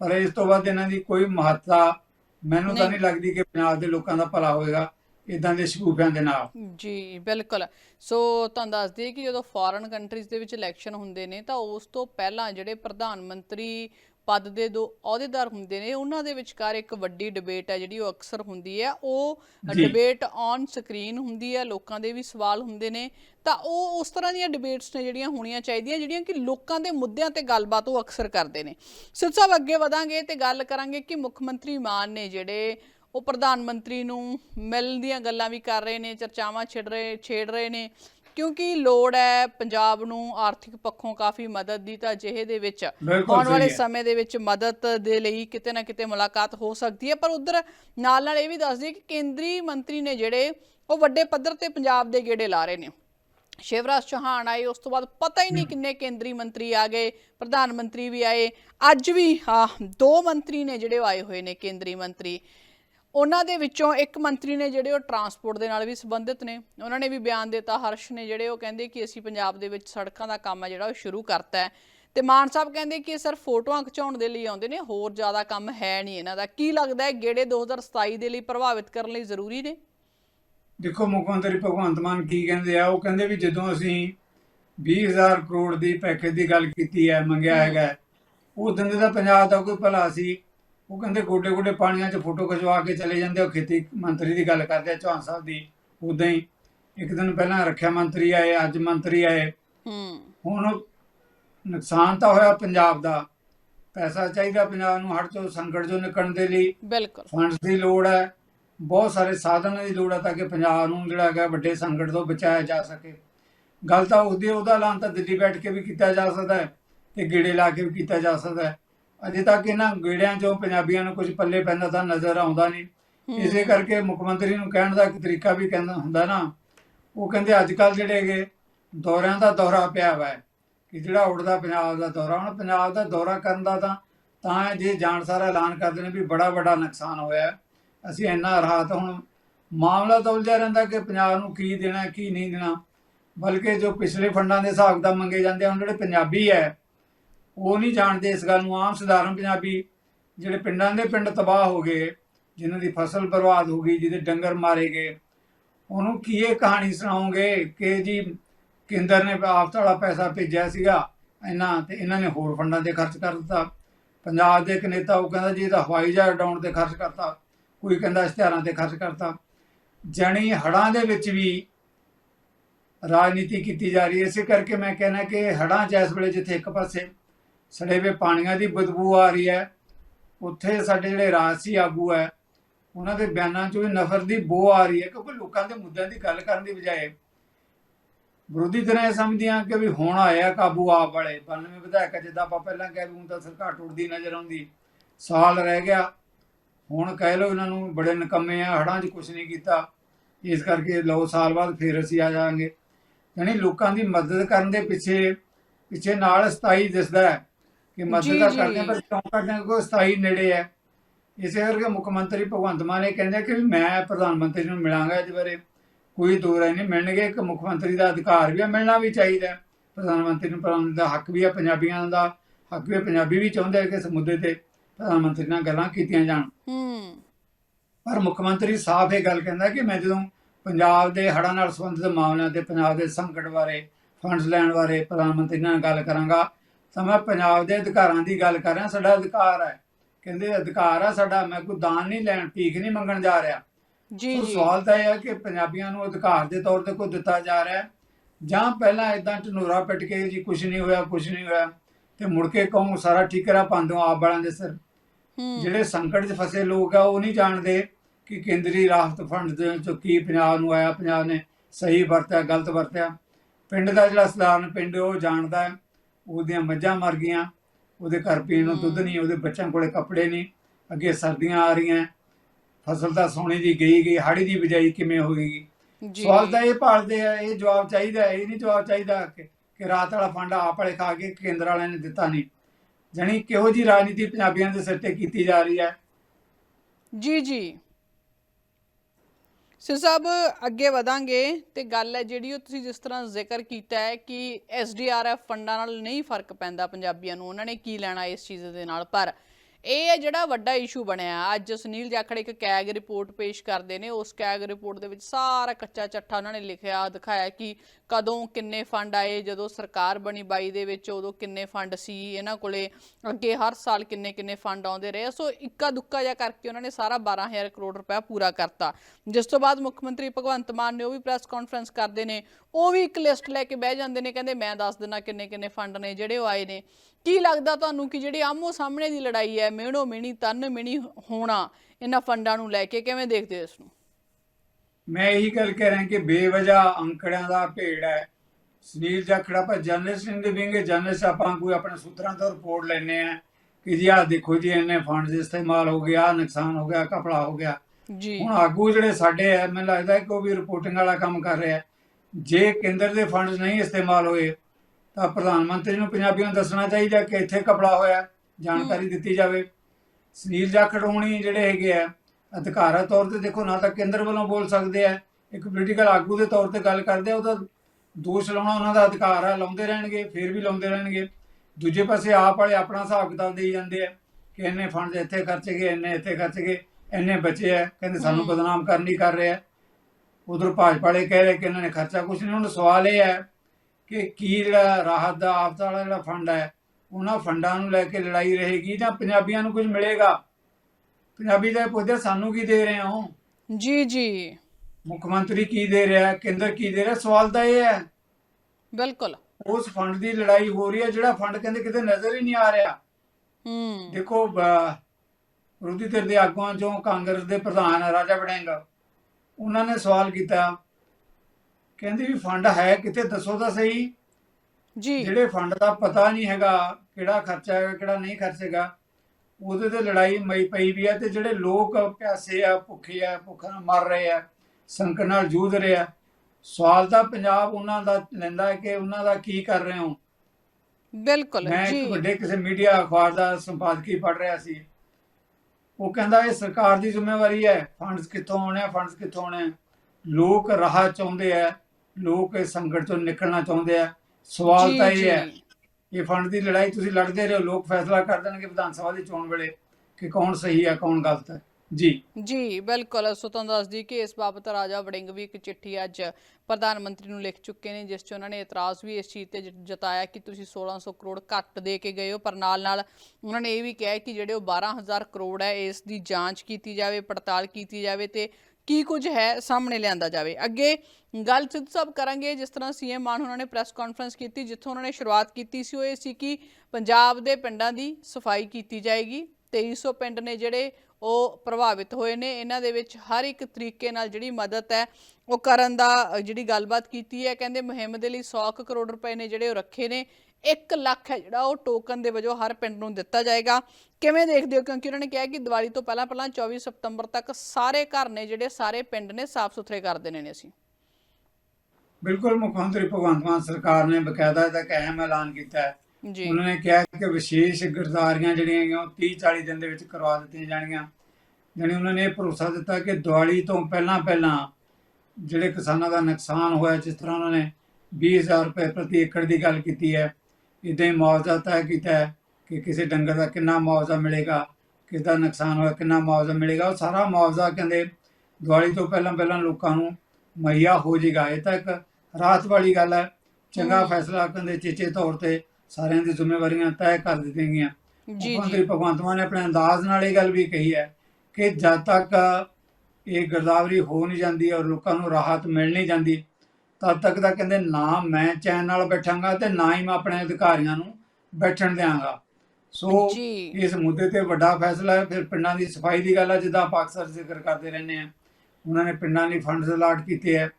ਪਰ ਇਸ ਤੋਂ ਬਾਅਦ ਇਹਨਾਂ ਦੀ ਕੋਈ ਮਹੱਤਤਾ ਮੈਨੂੰ ਤਾਂ। ਨਹੀਂ ਲੱਗਦੀ ਕਿ ਪੰਜਾਬ ਦੇ ਲੋਕਾਂ ਦਾ ਭਲਾ ਹੋਏਗਾ। ਇਦਾਂ ਦੇ ਸ਼ਗੂਫਿਆਂ ਦੇ ਨਾਲ। ਜੀ ਬਿਲਕੁਲ। ਸੋ ਤੁਹਾਨੂੰ ਦੱਸ ਦਈਏ ਕਿ ਜਦੋਂ ਫੋਰਨ ਕੰਟਰੀਜ਼ ਦੇ ਵਿੱਚ ਇਲੈਕਸ਼ਨ ਹੁੰਦੇ ਨੇ ਤਾਂ ਉਸ ਤੋਂ ਪਹਿਲਾਂ ਜਿਹੜੇ ਪ੍ਰਧਾਨ ਮੰਤਰੀ ਪਦ ਦੇ ਦੋ ਅਹੁਦੇਦਾਰ ਹੁੰਦੇ ਨੇ ਉਹਨਾਂ ਦੇ ਵਿਚਕਾਰ ਇੱਕ ਵੱਡੀ ਡਿਬੇਟ ਹੈ ਜਿਹੜੀ ਉਹ ਅਕਸਰ ਹੁੰਦੀ ਹੈ। ਉਹ। ਡਿਬੇਟ ਔਨ ਸਕਰੀਨ ਹੁੰਦੀ ਹੈ ਲੋਕਾਂ ਦੇ ਵੀ ਸਵਾਲ ਹੁੰਦੇ ਨੇ। ਤਾਂ ਉਹ ਉਸ ਤਰ੍ਹਾਂ ਦੀਆਂ ਡਿਬੇਟਸ ਨੇ ਜਿਹੜੀਆਂ ਹੋਣੀਆਂ ਚਾਹੀਦੀਆਂ ਜਿਹੜੀਆਂ ਕਿ ਲੋਕਾਂ ਦੇ ਮੁੱਦਿਆਂ ਤੇ ਗੱਲਬਾਤ ਉਹ ਅਕਸਰ ਕਰਦੇ ਨੇ। ਸਿੱਧ ਸਾਹਿਬ ਅੱਗੇ ਵਧਾਂਗੇ ਤੇ ਗੱਲ ਕਰਾਂਗੇ ਕਿ ਮੁੱਖ ਮੰਤਰੀ ਮਾਨ ਨੇ ਜਿਹੜੇ ਉਹ ਪ੍ਰਧਾਨ ਮੰਤਰੀ ਨੂੰ ਮਿਲਣ ਦੀਆਂ ਗੱਲਾਂ ਵੀ ਕਰ ਰਹੇ ਨੇ ਚਰਚਾਵਾਂ ਛਿੜ ਰਹੇ ਛੇੜ ਰਹੇ ਨੇ। ਕਿਉਂਕਿ ਲੋੜ ਹੈ ਪੰਜਾਬ ਨੂੰ ਆਰਥਿਕ ਪੱਖੋਂ ਕਾਫੀ ਮਦਦ ਦੀ ਤਾਂ ਅਜਿਹੇ ਦੇ ਵਿੱਚ ਆਉਣ ਵਾਲੇ। ਸਮੇਂ ਦੇ ਵਿੱਚ ਮਦਦ ਦੇ ਲਈ ਕਿਤੇ ਨਾ ਕਿਤੇ ਮੁਲਾਕਾਤ ਹੋ ਸਕਦੀ ਹੈ। ਪਰ ਉਧਰ ਨਾਲ ਨਾਲ ਇਹ ਵੀ ਦੱਸ ਦਈਏ ਕਿ ਕੇਂਦਰੀ ਮੰਤਰੀ ਨੇ ਜਿਹੜੇ ਉਹ ਵੱਡੇ ਪੱਧਰ ਤੇ ਪੰਜਾਬ ਦੇ ਗੇੜੇ ਲਾ ਰਹੇ ਨੇ। ਸ਼ਿਵਰਾਜ ਚੌਹਾਨ ਆਏ ਉਸ ਤੋਂ ਬਾਅਦ ਪਤਾ ਹੀ ਨਹੀਂ ਕਿੰਨੇ ਕੇਂਦਰੀ ਮੰਤਰੀ ਆ ਗਏ ਪ੍ਰਧਾਨ ਮੰਤਰੀ ਵੀ ਆਏ। ਅੱਜ ਵੀ ਹਾਂ ਦੋ ਮੰਤਰੀ ਨੇ ਜਿਹੜੇ ਆਏ ਹੋਏ ਨੇ ਕੇਂਦਰੀ ਮੰਤਰੀ। ਉਹਨਾਂ ਦੇ ਵਿੱਚੋਂ ਇੱਕ ਮੰਤਰੀ ਨੇ ਜਿਹੜੇ ਉਹ ਟਰਾਂਸਪੋਰਟ ਦੇ ਨਾਲ ਵੀ ਸੰਬੰਧਿਤ ਨੇ। ਉਹਨਾਂ ਨੇ ਵੀ ਬਿਆਨ ਦਿੱਤਾ, ਹਰਸ਼ ਨੇ ਜਿਹੜੇ ਉਹ ਕਹਿੰਦੇ ਕਿ ਅਸੀਂ ਪੰਜਾਬ ਦੇ ਵਿੱਚ ਸੜਕਾਂ ਦਾ ਕੰਮ ਹੈ ਜਿਹੜਾ ਉਹ ਸ਼ੁਰੂ ਕਰਤਾ ਹੈ। ਤੇ ਮਾਨ ਸਾਹਿਬ ਕਹਿੰਦੇ ਕਿ ਇਹ ਸਿਰਫ ਫੋਟੋਆਂ ਖਿਚਾਉਣ ਦੇ ਲਈ ਆਉਂਦੇ ਨੇ, ਹੋਰ ਜ਼ਿਆਦਾ ਕੰਮ ਹੈ ਨਹੀਂ ਇਹਨਾਂ ਦਾ। ਕੀ ਲੱਗਦਾ ਹੈ, ਗੇੜੇ 2027 ਦੇ ਲਈ ਪ੍ਰਭਾਵਿਤ ਕਰਨ ਲਈ ਜ਼ਰੂਰੀ ਨੇ? ਦੇਖੋ, ਮੁੱਖ ਮੰਤਰੀ ਭਗਵੰਤ ਮਾਨ ਕੀ ਕਹਿੰਦੇ ਆ, ਉਹ ਕਹਿੰਦੇ ਵੀ ਜਦੋਂ ਅਸੀਂ 20000 ਕਰੋੜ ਦੀ ਪੈਕੇਜ ਦੀ ਗੱਲ ਕੀਤੀ ਹੈ, ਮੰਗਿਆ ਹੈਗਾ, ਉਹ ਦਿਨ ਦਾ ਪੰਜਾਬ ਦਾ ਕੋਈ ਭਲਾ ਸੀ। ਉਹ ਕਹਿੰਦੇ ਗੋਡੇ ਗੋਡੇ ਪਾਣੀਆਂ 'ਚ ਫੋਟੋ ਖਿਚਵਾ ਕੇ ਚਲੇ ਜਾਂਦੇ ਉਹ ਖੇਤੀ ਮੰਤਰੀ ਦੀ ਗੱਲ ਕਰਦੇ ਆ ਚੌਹਾਨ ਸਾਹਿਬ ਦੀ ਉਦਾਂ ਹੀ। ਇੱਕ ਦਿਨ ਪਹਿਲਾਂ ਰੱਖਿਆ ਮੰਤਰੀ ਆਏ ਅੱਜ ਮੰਤਰੀ ਆਏ। ਹੂੰ। ਹੁਣ ਨੁਕਸਾਨ ਤਾਂ ਹੋਇਆ ਪੰਜਾਬ ਦਾ। ਪੈਸਾ ਚਾਹੀਦਾ ਪੰਜਾਬ ਨੂੰ ਹੜ ਤੋਂ ਸੰਕਟ ਚੋਂ ਨਿਕਲਣ ਦੇ ਲਈ। ਬਿਲਕੁਲ। ਫੰਡਸ ਦੀ ਲੋੜ ਹੈ। ਬਹੁਤ ਸਾਰੇ ਸਾਧਨਾਂ ਦੀ ਲੋੜ ਹੈ ਤਾਂ ਕਿ ਪੰਜਾਬ ਨੂੰ ਜਿਹੜਾ ਹੈਗਾ ਵੱਡੇ ਸੰਕਟ ਤੋਂ ਬਚਾਇਆ ਜਾ ਸਕੇ। ਗੱਲ ਤਾਂ ਉਹਦੀ ਉਹਦਾ ਐਲਾਨ ਤਾਂ ਦਿੱਲੀ ਬੈਠ ਕੇ ਵੀ ਕੀਤਾ ਜਾ ਸਕਦਾ ਹੈ ਤੇ ਗੇੜੇ ਲਾ ਕੇ ਵੀ ਕੀਤਾ ਜਾ ਸਕਦਾ ਹੈ। ਅਜੇ ਤੱਕ ਇਹਨਾਂ ਗੇੜਿਆਂ 'ਚੋਂ ਪੰਜਾਬੀਆਂ ਨੂੰ ਕੁਝ ਪੱਲੇ ਪੈਂਦਾ ਤਾਂ ਨਜ਼ਰ ਆਉਂਦਾ ਨਹੀਂ। ਇਸੇ ਕਰਕੇ ਮੁੱਖ ਮੰਤਰੀ ਨੂੰ ਕਹਿਣ ਦਾ ਇੱਕ ਤਰੀਕਾ ਵੀ ਕਹਿੰਦਾ ਹੁੰਦਾ ਨਾ ਉਹ ਕਹਿੰਦੇ ਅੱਜ ਕੱਲ ਜਿਹੜੇ ਹੈਗੇ ਦੌਰਿਆਂ ਦਾ ਦੌਰਾ ਪਿਆ ਵਾ ਹੈ ਕਿ ਜਿਹੜਾ ਉੜਦਾ ਪੰਜਾਬ ਦਾ ਦੌਰਾ ਹੁਣ ਪੰਜਾਬ ਦਾ ਦੌਰਾ ਕਰਨ ਦਾ ਤਾਂ ਤਾਂ ਜੇ ਜਾਣ ਸਾਰਾ ਐਲਾਨ ਕਰਦੇ ਨੇ ਵੀ ਬੜਾ ਵੱਡਾ ਨੁਕਸਾਨ ਹੋਇਆ। ਅਸੀਂ ਇੰਨਾ ਰਾਹਤ ਹੁਣ ਮਾਮਲਾ ਤਾਂ ਉਲਝਿਆ ਰਹਿੰਦਾ ਕਿ ਪੰਜਾਬ ਨੂੰ ਕੀ ਦੇਣਾ ਕੀ ਨਹੀਂ ਦੇਣਾ ਬਲਕਿ ਜੋ ਪਿਛਲੇ ਫੰਡਾਂ ਦੇ ਹਿਸਾਬ ਦਾ ਮੰਗੇ ਜਾਂਦੇ ਹੁਣ ਜਿਹੜੇ ਪੰਜਾਬੀ ਹੈ ਉਹ ਨਹੀਂ ਜਾਣਦੇ ਇਸ ਗੱਲ ਨੂੰ। ਆਮ ਸਧਾਰਨ ਪੰਜਾਬੀ ਜਿਹੜੇ ਪਿੰਡਾਂ ਦੇ ਪਿੰਡ ਤਬਾਹ ਹੋ ਗਏ, ਜਿਨ੍ਹਾਂ ਦੀ ਫਸਲ ਬਰਬਾਦ ਹੋ ਗਈ, ਜਿਹਦੇ ਡੰਗਰ ਮਾਰੇ ਗਏ, ਉਹਨੂੰ ਕੀ ਇਹ ਕਹਾਣੀ ਸੁਣਾਓਗੇ ਕਿ ਜੀ ਕੇਂਦਰ ਨੇ ਆਪ ਵਾਲਾ ਪੈਸਾ ਭੇਜਿਆ ਸੀਗਾ ਇਹਨਾਂ ਤੇ ਇਹਨਾਂ ਨੇ ਹੋਰ ਫੰਡਾਂ ਤੇ ਖਰਚ ਕਰ ਦਿੱਤਾ। ਪੰਜਾਬ ਦੇ ਇੱਕ ਨੇਤਾ ਉਹ ਕਹਿੰਦਾ ਜੀ ਇਹਦਾ ਹਵਾਈ ਜਹਾਜ਼ ਉਡਾਉਣ ਤੇ ਖਰਚ ਕਰਤਾ, ਕੋਈ ਕਹਿੰਦਾ ਇਸ਼ਤਿਹਾਰਾਂ ਤੇ ਖਰਚ ਕਰਤਾ। ਜਣੀ ਹੜਾਂ ਦੇ ਵਿੱਚ ਵੀ ਰਾਜਨੀਤੀ ਕੀਤੀ ਜਾ ਰਹੀ ਹੈ। ਇਸੇ ਕਰਕੇ ਮੈਂ ਕਹਿੰਦਾ ਕਿ ਹੜਾਂ 'ਚ ਇਸ ਵੇਲੇ ਜਿੱਥੇ ਇੱਕ ਪਾਸੇ ਸੜੇ ਵੇ ਪਾਣੀਆਂ ਦੀ ਬਦਬੂ ਆ ਰਹੀ ਹੈ। ਉੱਥੇ ਸਾਡੇ ਜਿਹੜੇ ਰਾਜਸੀ ਆਗੂ ਹੈ, ਉਹਨਾਂ ਦੇ ਬਿਆਨਾਂ 'ਚੋਂ ਵੀ ਨਫ਼ਰਤ ਦੀ ਬੋ ਆ ਰਹੀ ਹੈ ਕਿਉਂਕਿ ਲੋਕਾਂ ਦੇ ਮੁੱਦਿਆਂ ਦੀ ਗੱਲ ਕਰਨ ਦੀ ਬਜਾਏ ਵਿਰੋਧੀ ਧਿਰਾਂ ਇਹ ਸਮਝਦੀਆਂ ਕਿ ਵੀ ਹੁਣ ਆਇਆ ਕਾਬੂ ਆਪ ਵਾਲੇ 92 ਵਿਧਾਇਕ ਜਿੱਦਾਂ ਆਪਾਂ ਪਹਿਲਾਂ ਕਹਿ ਲੂੰ ਤਾਂ ਸਰਕਾਰ ਟੁੱਟਦੀ ਨਜ਼ਰ ਆਉਂਦੀ। ਸਾਲ ਰਹਿ ਗਿਆ, ਹੁਣ ਕਹਿ ਲਓ ਇਹਨਾਂ ਨੂੰ ਬੜੇ ਨਕੰਮੇ ਆ ਹੜਾਂ 'ਚ ਕੁਝ ਨਹੀਂ ਕੀਤਾ। ਇਸ ਕਰਕੇ ਲਓ, ਸਾਲ ਬਾਅਦ ਫੇਰ ਅਸੀਂ ਆ ਜਾਵਾਂਗੇ। ਯਾਨੀ ਲੋਕਾਂ ਦੀ ਮਦਦ ਕਰਨ ਦੇ ਪਿੱਛੇ ਪਿੱਛੇ ਨਾਲ ਸਤਾਈ ਦਿਸਦਾ ਹੈ। ਕਿ ਮਦਦ ਜੀ। ਕਰਦੇ ਪਰ ਕਿਉਂ ਕਰਦੇ? ਕਿਉਂਕਿ ਸਤਾਈ ਨੇੜੇ ਹੈ ਇਸੇ ਕਰਕੇ ਮੁੱਖ ਮੰਤਰੀ ਭਗਵੰਤ ਮਾਨ ਇਹ ਕਹਿੰਦੇ ਕਿ ਵੀ ਮੈਂ ਪ੍ਰਧਾਨ ਮੰਤਰੀ ਨੂੰ ਮਿਲਾਂਗਾ ਇਸ ਬਾਰੇ ਕੋਈ ਦੋ ਰਾਏ ਨਹੀਂ ਮਿਲਣਗੇ ਕਿ ਮੁੱਖ ਮੰਤਰੀ ਦਾ ਅਧਿਕਾਰ ਵੀ ਹੈ ਮਿਲਣਾ ਵੀ ਚਾਹੀਦਾ ਹੈ। ਪ੍ਰਧਾਨ ਮੰਤਰੀ ਨੂੰ ਪ੍ਰਧਾਨ ਦਾ ਹੱਕ ਵੀ ਹੈ ਪੰਜਾਬੀਆਂ ਦਾ ਹੱਕ ਵੀ ਹੈ, ਪੰਜਾਬੀ ਵੀ ਚਾਹੁੰਦੇ ਆ ਕਿ ਇਸ ਮੁੱਦੇ ਤੇ ਪ੍ਰਧਾਨ ਮੰਤਰੀ ਨਾਲ ਗੱਲਾਂ ਕੀਤੀਆਂ ਜਾਣ ਹੂੰ ਪਰ ਮੁੱਖ ਮੰਤਰੀ ਸਾਫ਼ ਇਹ ਗੱਲ ਕਹਿੰਦਾ ਕਿ ਮੈਂ ਜਦੋਂ ਪੰਜਾਬ ਦੇ ਹੜ੍ਹਾਂ ਨਾਲ ਸੰਬੰਧਿਤ ਮਾਮਲਿਆਂ ਤੇ ਪੰਜਾਬ ਦੇ ਸੰਕਟ ਬਾਰੇ ਫੰਡਸ ਲੈਣ ਬਾਰੇ ਪ੍ਰਧਾਨ ਮੰਤਰੀ ਨਾਲ ਗੱਲ ਕਰਾਂਗਾ ਤਾਂ ਮੈਂ ਪੰਜਾਬ ਦੇ ਅਧਿਕਾਰਾਂ ਦੀ ਗੱਲ ਕਰ ਰਿਹਾ ਸਾਡਾ ਅਧਿਕਾਰ ਹੈ। ਕਹਿੰਦੇ ਅਧਿਕਾਰ ਆ ਸਾਡਾ ਮੈਂ ਕੋਈ ਦਾਨ ਨਹੀਂ ਲੈਣ ਭੀਖ ਨਹੀਂ ਮੰਗਣ ਜਾ ਰਿਹਾ। ਜੀ ਜੀ। ਸਵਾਲ ਤਾਂ ਇਹ ਹੈ ਕਿ ਪੰਜਾਬੀਆਂ ਨੂੰ ਅਧਿਕਾਰ ਦੇ ਤੌਰ ਤੇ ਕੋਈ ਦਿੱਤਾ ਜਾ ਰਿਹਾ ਹੈ? ਜਾਂ ਪਹਿਲਾਂ ਇਦਾਂ ਢਨੋਰਾ ਪਿੱਟ ਕੇ ਜੀ ਕੁਝ ਨਹੀਂ ਹੋਇਆ ਕੁਝ ਨਹੀਂ ਹੋਇਆ ਤੇ ਮੁੜ ਕੇ ਕਹੂੰ ਸਾਰਾ ਠੀਕਰਾ ਪਾਉਂਦੋ ਆਪ ਵਾਲਿਆਂ ਦੇ ਸਿਰ। ਜਿਹੜੇ ਸੰਕਟ 'ਚ ਫਸੇ ਲੋਕ ਆ ਉਹ ਨਹੀਂ ਜਾਣਦੇ ਕਿ ਕੇਂਦਰੀ ਰਾਹਤ ਫੰਡ ਦੇ ਵਿੱਚੋਂ ਕੀ ਪੰਜਾਬ ਨੂੰ ਆਇਆ ਪੰਜਾਬ ਨੇ ਸਹੀ ਵਰਤਿਆ ਗਲਤ ਵਰਤਿਆ। ਪਿੰਡ ਦਾ ਜਿਹੜਾ ਸਧਾਰਨ ਪਿੰਡ ਉਹ ਜਾਣਦਾ ਹੈ। ਉਹਦੀਆਂ ਮੱਝਾਂ ਮਰ ਗਈਆਂ ਉਹਦੇ ਘਰ ਪੀਣ ਨੂੰ ਦੁੱਧ ਨਹੀਂ ਉਹਦੇ ਬੱਚਿਆਂ ਕੋਲੇ ਕੱਪੜੇ ਨਹੀਂ ਅੱਗੇ ਸਰਦੀਆਂ ਆ ਰਹੀਆਂ ਫਸਲ ਤਾਂ ਸੋਨੇ ਦੀ ਗਈ ਗਈ ਹਾੜੀ ਦੀ ਬਿਜਾਈ ਕਿਵੇਂ ਹੋਏਗੀ ਸਵਾਲ ਤਾਂ ਇਹ ਭਾਲਦੇ ਆ ਇਹ ਜਵਾਬ ਚਾਹੀਦਾ ਇਹ ਨਹੀਂ ਜਵਾਬ ਚਾਹੀਦਾ ਕਿ ਕਿ ਰਾਤ ਵਾਲਾ ਫੰਡ ਆਪ ਵਾਲੇ ਖਾ ਕੇ ਕੇਂਦਰ ਵਾਲਿਆਂ ਨੇ ਦਿੱਤਾ ਨਹੀਂ। ਜਾਣੀ ਕਿਹੋ ਜੀ ਰਾਜਨੀਤੀ ਪੰਜਾਬੀਆਂ ਦੇ ਸਿਰ ਤੇ ਕੀਤੀ ਜਾ ਰਹੀ ਹੈ? ਜੀ ਜੀ। ਸੋ ਸਾਹਿਬ ਅੱਗੇ ਵਧਾਂਗੇ ਤੇ ਗੱਲ ਹੈ ਜਿਹੜੀ ਉਹ ਤੁਸੀਂ ਜਿਸ ਤਰ੍ਹਾਂ ਜ਼ਿਕਰ ਕੀਤਾ ਹੈ ਕਿ ਐਸਡੀਆਰਐਫ ਫੰਡਾਂ ਨਾਲ ਨਹੀਂ ਫ਼ਰਕ ਪੈਂਦਾ ਪੰਜਾਬੀਆਂ ਨੂੰ, ਉਹਨਾਂ ਨੇ ਕੀ ਲੈਣਾ ਇਸ ਚੀਜ਼ ਦੇ ਨਾਲ? ਪਰ ਇਹ ਜਿਹੜਾ ਵੱਡਾ ਇਸ਼ੂ ਬਣਿਆ। ਅੱਜ ਸੁਨੀਲ ਜਾਖੜ ਇੱਕ ਕੈਗ ਰਿਪੋਰਟ ਪੇਸ਼ ਕਰਦੇ ਨੇ। ਉਸ ਕੈਗ ਰਿਪੋਰਟ ਦੇ ਵਿੱਚ ਸਾਰਾ ਕੱਚਾ ਚੱਠਾ ਉਹਨਾਂ ਨੇ ਲਿਖਿਆ, ਦਿਖਾਇਆ ਕਿ ਕਦੋਂ ਕਿੰਨੇ ਫੰਡ ਆਏ, ਜਦੋਂ ਸਰਕਾਰ ਬਣੀ 22 ਦੇ ਵਿੱਚ, ਉਦੋਂ ਕਿੰਨੇ ਫੰਡ ਸੀ, ਇਹਨਾਂ ਕੋਲੇ ਅੱਗੇ ਹਰ ਸਾਲ ਕਿੰਨੇ ਕਿੰਨੇ ਫੰਡ ਆਉਂਦੇ ਰਹੇ। ਸੋ ਇੱਕਾ ਦੁੱਕਾ ਜਿਹਾ ਕਰਕੇ ਉਹਨਾਂ ਨੇ ਸਾਰਾ 12000 ਕਰੋੜ ਰੁਪਇਆ ਪੂਰਾ ਕਰਤਾ। ਜਿਸ ਤੋਂ ਬਾਅਦ ਮੁੱਖ ਮੰਤਰੀ ਭਗਵੰਤ ਮਾਨ ਨੇ ਉਹ ਵੀ ਪ੍ਰੈਸ ਕਾਨਫਰੰਸ ਕਰਦੇ ਨੇ। ਉਹ ਵੀ ਇੱਕ ਲਿਸਟ ਲੈ ਕੇ ਬਹਿ ਜਾਂਦੇ ਨੇ, ਕਹਿੰਦੇ ਮੈਂ ਦੱਸ ਦਿੰਦਾ ਕਿੰਨੇ ਕਿੰਨੇ ਫੰਡ ਨੇ, ਜਿਹੜੇ ਉਹ ਆਏ ਨੇ। ਕੀ ਲੱਗਦਾ ਤੁਹਾਨੂੰ ਕਿ ਜਿਹੜੀ ਆਮੋ ਸਾਹਮਣੇ ਦੀ ਲੜਾਈ ਹੈ ਮਿਹਣੋ ਮਿਹਣੀ ਤਨ ਮਿਹਣੀ ਹੋਣਾ ਇਹਨਾਂ ਫੰਡਾਂ ਨੂੰ ਲੈ ਕੇ ਕਿਵੇਂ ਦੇਖਦੇ ਹੋ ਇਸ ਨੂੰ? ਮੈਂ ਇਹੀ ਗੱਲ ਕਹਿ ਰਿਹਾ ਕਿ ਬੇਵਜ੍ਹਾ ਅੰਕੜਿਆਂ ਦਾ ਭੇੜ ਹੈ। ਸੁਨੀਲ ਜਾਖੜਾ ਪਰ ਜਰਨਲਿਸਟ ਨਹੀਂ ਦੇਵੇਂਗੇ ਜਰਨਲਿਸਟ ਆਪਾਂ ਕੋਈ ਆਪਣੇ ਸੂਤਰਾਂ ਤੋਂ ਰਿਪੋਰਟ ਲੈਣੇ ਆ ਕਿ ਜੀ ਆਹ ਦੇਖੋ ਜੀ ਇੰਨੇ ਫੰਡ ਇਸਤੇਮਾਲ ਹੋ ਗਿਆ ਨੁਕਸਾਨ ਹੋ ਗਿਆ ਕਪੜਾ ਹੋ ਗਿਆ। ਜੀ। ਹੁਣ ਆਗੂ ਜਿਹੜੇ ਸਾਡੇ ਆ ਮੈਨੂੰ ਲੱਗਦਾ ਕਿ ਉਹ ਵੀ ਰਿਪੋਰਟਿੰਗ ਵਾਲਾ ਕੰਮ ਕਰ ਰਿਹਾ। ਜੇ ਕੇਂਦਰ ਦੇ ਫੰਡ ਨਹੀਂ ਇਸਤੇਮਾਲ ਹੋਏ ਤਾਂ ਪ੍ਰਧਾਨ ਮੰਤਰੀ ਨੂੰ ਪੰਜਾਬੀਆਂ ਨੂੰ ਦੱਸਣਾ ਚਾਹੀਦਾ ਕਿ ਇੱਥੇ ਕਪੜਾ ਹੋਇਆ ਜਾਣਕਾਰੀ ਦਿੱਤੀ ਜਾਵੇ। ਸੁਨੀਲ ਜਾਖੜ ਹੋਣੀ ਜਿਹੜੇ ਹੈਗੇ ਆ ਅਧਿਕਾਰਾ ਤੌਰ ਤੇ ਦੇਖੋ ਨਾ ਤਾਂ ਕੇਂਦਰ ਵੱਲੋਂ ਬੋਲ ਸਕਦੇ ਆ ਇੱਕ ਪੋਲੀਟੀਕਲ ਆਗੂ ਦੇ ਤੌਰ ਤੇ ਗੱਲ ਕਰਦੇ ਆ ਉਹਦਾ ਦੋਸ਼ ਲਾਉਣਾ ਉਹਨਾਂ ਦਾ ਅਧਿਕਾਰ ਆ ਲਾਉਂਦੇ ਰਹਿਣਗੇ ਫੇਰ ਵੀ ਲਾਉਂਦੇ ਰਹਿਣਗੇ। ਦੂਜੇ ਪਾਸੇ ਆਪ ਵਾਲੇ ਆਪਣਾ ਹਿਸਾਬ ਕਿਤਾਬ ਦੇਈ ਜਾਂਦੇ ਆ ਕਿ ਇੰਨੇ ਫੰਡ ਇੱਥੇ ਖਰਚ ਗਏ ਇੰਨੇ ਇੱਥੇ ਖਰਚ ਗਏ ਇੰਨੇ ਬਚੇ ਆ ਕਹਿੰਦੇ ਸਾਨੂੰ। ਬਦਨਾਮ ਕਰਨ ਲਈ ਕਰ ਰਹੇ ਉਧਰ ਭਾਜਪਾ ਵਾਲੇ ਕਹਿ ਰਹੇ ਕਿ ਇਹਨਾਂ ਨੇ ਖਰਚਾ ਕੁਛ ਨਹੀਂ ਹੁਣ ਸਵਾਲ ਇਹ ਹੈ ਕਿ ਕੀ ਜਿਹੜਾ ਰਾਹਤ ਦਾ ਆਫਤ ਵਾਲਾ ਜਿਹੜਾ ਫੰਡ ਹੈ ਉਹਨਾਂ ਫੰਡਾਂ ਨੂੰ ਲੈ ਕੇ ਲੜਾਈ ਰਹੇਗੀ ਜਾਂ ਪੰਜਾਬੀਆਂ ਨੂੰ ਕੁਝ ਮਿਲੇਗਾ। ਪੰਜਾਬੀ ਤਾਂ ਪੁੱਛਦੇ ਸਾਨੂੰ ਕੀ ਦੇ ਰਹੇ ਹੋ? ਜੀ ਜੀ। ਮੁੱਖ ਮੰਤਰੀ ਕੀ ਦੇ ਰਿਹਾ ਕੇਂਦਰ ਕੀ ਦੇ ਰਿਹਾ ਸਵਾਲ ਤਾਂ ਇਹ ਹੈ। ਬਿਲਕੁਲ। ਉਸ ਫੰਡ ਦੀ ਲੜਾਈ ਹੋ ਰਹੀ ਹੈ ਜਿਹੜਾ ਫੰਡ ਕਹਿੰਦੇ ਕਿਤੇ ਨਜ਼ਰ ਹੀ ਨਹੀਂ ਆ ਰਿਹਾ। ਹੂੰ। ਦੇਖੋ ਵਿਰੋਧੀ ਧਿਰ ਦੇ ਆਗੂਆਂ ਚੋਂ ਕਾਂਗਰਸ ਦੇ ਪ੍ਰਧਾਨ ਰਾਜਾ ਵੜਿੰਗ ਉਹਨਾਂ ਨੇ ਸਵਾਲ ਕੀਤਾ ਕਹਿੰਦੇ ਵੀ ਫੰਡ ਹੈ ਕਿਤੇ ਦੱਸੋ ਤਾਂ ਸਹੀ। ਜੀ। ਜਿਹੜੇ ਫੰਡ ਦਾ ਪਤਾ ਨਹੀਂ ਹੈਗਾ ਕਿਹੜਾ ਖਰਚਾ ਹੈਗਾ ਕਿਹੜਾ ਨਹੀਂ ਖਰਚੇਗਾ ਉਹਦੇ ਤੇ ਲੜਾਈ ਮਈ ਪਈ ਵੀ ਹੈ ਤੇ ਜਿਹੜੇ ਲੋਕ ਪਿਆਸੇ ਆ ਭੁੱਖੇ ਆ ਭੁੱਖਾਂ ਨਾਲ ਮਰ ਰਹੇ ਆ ਸੰਕਟ ਨਾਲ ਜੂਝ ਰਹੇ ਆ ਸਵਾਲ ਤਾਂ ਪੰਜਾਬ ਉਹਨਾਂ ਦਾ ਲੈਂਦਾ ਹੈ ਕਿ ਉਹਨਾਂ ਦਾ ਕੀ ਕਰ ਰਹੇ ਹੋ? ਬਿਲਕੁਲ ਮੈਂ ਜੀ। ਇੱਕ ਵੱਡੇ ਕਿਸੇ ਮੀਡੀਆ ਅਖਬਾਰ ਦਾ ਸੰਪਾਦਕੀ ਪੜ੍ਹ ਰਿਹਾ ਸੀ। ਉਹ ਕਹਿੰਦਾ ਇਹ ਸਰਕਾਰ ਦੀ ਜ਼ਿੰਮੇਵਾਰੀ ਹੈ ਫੰਡਸ ਕਿੱਥੋਂ ਆਉਣੇ ਆ ਫੰਡਸ ਕਿੱਥੋਂ ਆਉਣੇ ਆ। ਲੋਕ ਰਾਹ ਚਾਹੁੰਦੇ ਆ। ਲੋਕ ਇਸ ਸੰਕਟ ਚੋਂ ਨਿਕਲਣਾ ਚਾਹੁੰਦੇ ਆ। ਸਵਾਲ ਤਾਂ ਇਹ। ਹੈ ਇਹ ਫੰਡ ਦੀ ਲੜਾਈ ਤੁਸੀਂ ਲੜਦੇ ਰਹੋ ਲੋਕ ਫੈਸਲਾ ਕਰ ਦੇਣਗੇ ਵਿਧਾਨ ਸਭਾ ਦੀ ਚੋਣ ਵੇਲੇ ਕਿ ਕੌਣ ਸਹੀ ਹੈ ਕੌਣ ਗਲਤ। ਹੈ ਜੀ। ਜੀ ਬਿਲਕੁਲ। ਸੋ ਤੁਹਾਨੂੰ ਦੱਸਦੀ ਕਿ ਇਸ ਬਾਬਤ ਰਾਜਾ ਵੜਿੰਗ ਵੀ ਇੱਕ ਚਿੱਠੀ ਅੱਜ ਪ੍ਰਧਾਨ ਮੰਤਰੀ ਨੂੰ ਲਿਖ ਚੁੱਕੇ ਨੇ ਜਿਸ 'ਚ ਉਹਨਾਂ ਨੇ ਇਤਰਾਜ਼ ਵੀ ਇਸ ਚੀਜ਼ ਤੇ ਜਤਾਇਆ ਕਿ ਤੁਸੀਂ 1600 ਕਰੋੜ ਘੱਟ ਦੇ ਕੇ ਗਏ ਹੋ ਪਰ ਨਾਲ ਨਾਲ ਉਹਨਾਂ ਨੇ ਇਹ ਵੀ ਕਿਹਾ ਕਿ ਜਿਹੜੇ ਉਹ 12000 ਕਰੋੜ ਹੈ ਇਸ ਦੀ ਜਾਂਚ ਕੀਤੀ ਜਾਵੇ ਪੜਤਾਲ ਕੀਤੀ ਜਾਵੇ ਤੇ ਕੀ ਕੁਝ ਹੈ ਸਾਹਮਣੇ ਲਿਆਂਦਾ ਜਾਵੇ। ਅੱਗੇ ਗੱਲ ਸਿੱਧੂ ਸਾਹਿਬ ਕਰਾਂਗੇ। ਜਿਸ ਤਰ੍ਹਾਂ ਸੀਐਮ ਮਾਨ ਉਹਨਾਂ ਨੇ ਪ੍ਰੈਸ ਕਾਨਫਰੰਸ ਕੀਤੀ, ਜਿੱਥੋਂ ਉਹਨਾਂ ਨੇ ਸ਼ੁਰੂਆਤ ਕੀਤੀ ਸੀ, ਉਹ ਇਹ ਸੀ ਕਿ ਪੰਜਾਬ ਦੇ ਪਿੰਡਾਂ ਦੀ ਸਫ਼ਾਈ ਕੀਤੀ ਜਾਏਗੀ। 2300 ਪਿੰਡ ਨੇ ਜਿਹੜੇ ਉਹ ਪ੍ਰਭਾਵਿਤ ਹੋਏ ਨੇ। ਇਹਨਾਂ ਦੇ ਵਿੱਚ ਹਰ ਇੱਕ ਤਰੀਕੇ ਨਾਲ ਜਿਹੜੀ ਮਦਦ ਹੈ ਉਹ ਕਰਨ ਦਾ ਜਿਹੜੀ ਗੱਲਬਾਤ ਕੀਤੀ ਹੈ ਕਹਿੰਦੇ ਮੁਹਿੰਮ ਦੇ ਲਈ 100 ਕੁ ਕਰੋੜ ਰੁਪਏ ਨੇ ਜਿਹੜੇ ਉਹ ਰੱਖੇ ਨੇ। 1 ਲੱਖ ਹੈ ਜਿਹੜਾ ਉਹ ਟੋਕਨ ਦੇ ਵਜੋਂ ਹਰ ਪਿੰਡ ਨੂੰ ਦਿੱਤਾ ਜਾਏਗਾ। ਕਿਵੇਂ ਦੇਖਦੇ ਹੋ? ਕਿਉਂਕਿ ਉਹਨਾਂ ਨੇ ਕਿਹਾ ਕਿ ਦੀਵਾਲੀ ਤੋਂ ਪਹਿਲਾਂ ਪਹਿਲਾਂ 24 ਸਤੰਬਰ ਤੱਕ ਸਾਰੇ ਘਰ ਨੇ ਜਿਹੜੇ ਸਾਰੇ ਪਿੰਡ ਨੇ ਸਾਫ਼ ਸੁਥਰੇ ਕਰ ਦੇਣੇ ਨੇ ਅਸੀਂ। ਬਿਲਕੁਲ ਮੁੱਖ ਮੰਤਰੀ ਭਗਵੰਤ ਮਾਨ ਸਰਕਾਰ ਨੇ ਬਕਾਇਦਾ ਇਹਦਾ ਅਹਿਮ ਐਲਾਨ ਕੀਤਾ ਹੈ। ਜੀ। ਉਹਨਾਂ ਨੇ ਕਿਹਾ ਕਿ ਵਿਸ਼ੇਸ਼ ਗਿਰਦਾਰੀਆਂ ਜਿਹੜੀਆਂ ਹੈਗੀਆਂ ਉਹ 30 40 ਦਿਨ ਦੇ ਵਿੱਚ ਕਰਵਾ ਦਿੱਤੀਆਂ ਜਾਣਗੀਆਂ। ਜਾਣੀ ਉਹਨਾਂ ਨੇ ਇਹ ਭਰੋਸਾ ਦਿੱਤਾ ਕਿ ਦੀਵਾਲੀ ਤੋਂ ਪਹਿਲਾਂ ਪਹਿਲਾਂ ਜਿਹੜੇ ਕਿਸਾਨਾਂ ਦਾ ਨੁਕਸਾਨ ਹੋਇਆ ਜਿਸ ਤਰ੍ਹਾਂ ਉਹਨਾਂ ਨੇ 20000 ਰੁਪਏ ਪ੍ਰਤੀ ਏਕੜ ਦੀ ਗੱਲ ਕੀਤੀ ਹੈ ਇਦਾਂ ਹੀ ਮੁਆਵਜ਼ਾ ਤੈਅ ਕੀਤਾ ਹੈ ਕਿ ਕਿਸੇ ਡੰਗਰ ਦਾ ਕਿੰਨਾ ਮੁਆਵਜ਼ਾ ਮਿਲੇਗਾ ਕਿਸ ਦਾ ਨੁਕਸਾਨ ਹੋਇਆ ਕਿੰਨਾ ਮੁਆਵਜ਼ਾ ਮਿਲੇਗਾ। ਉਹ ਸਾਰਾ ਮੁਆਵਜ਼ਾ ਕਹਿੰਦੇ ਦੀਵਾਲੀ ਤੋਂ ਪਹਿਲਾਂ ਪਹਿਲਾਂ ਲੋਕਾਂ ਨੂੰ ਮੁਹੱਈਆ ਹੋ ਜਾਏਗਾ। ਇਹ ਤਾਂ ਇੱਕ ਰਾਹਤ ਵਾਲੀ ਗੱਲ ਹੈ। ਚੰਗਾ। ਫੈਸਲਾ ਕਹਿੰਦੇ ਚੇਚੇ ਤੌਰ ਤੇ ਸਾਰਿਆਂ ਦੀ ਜ਼ਿੰਮੇਵਾਰੀਆਂ ਤੈਅ ਕਰ ਦਿੱਤੀਆਂ ਗਈਆਂ। ਜੀ ਜੀ। ਭਗਵੰਤ ਮਾਨ ਨੇ ਆਪਣੇ ਅੰਦਾਜ਼ ਨਾਲ ਇਹ ਗੱਲ ਵੀ ਕਹੀ ਹੈ ਕਿ ਜਦ ਤੱਕ ਇਹ ਗਿਰਦਾਵਰੀ ਹੋ ਨਹੀਂ ਜਾਂਦੀ ਔਰ ਲੋਕਾਂ ਨੂੰ ਰਾਹਤ ਮਿਲ ਨਹੀਂ ਜਾਂਦੀ ਤਦ ਤੱਕ ਤਾਂ ਕਹਿੰਦੇ ਨਾ ਮੈਂ ਚੈਨ ਨਾਲ ਬੈਠਾਂਗਾ ਤੇ ਨਾ ਹੀ ਮੈਂ ਆਪਣੇ ਅਧਿਕਾਰੀਆਂ ਨੂੰ ਬੈਠਣ ਦਿਆਂਗਾ। ਸੋ ਇਸ ਮੁੱਦੇ ਤੇ ਵੱਡਾ ਫੈਸਲਾ ਹੈ ਫਿਰ ਪਿੰਡਾਂ ਦੀ ਸਫ਼ਾਈ ਦੀ ਗੱਲ ਹੈ ਜਿੱਦਾਂ ਆਪਾਂ ਅਕਸਰ ਜ਼ਿਕਰ ਕਰਦੇ ਰਹਿੰਦੇ ਆ ਉਹਨਾਂ ਨੇ ਪਿੰਡਾਂ ਲਈ ਫੰਡਸ ਅਲਾਟ ਕੀਤੇ ਹੈ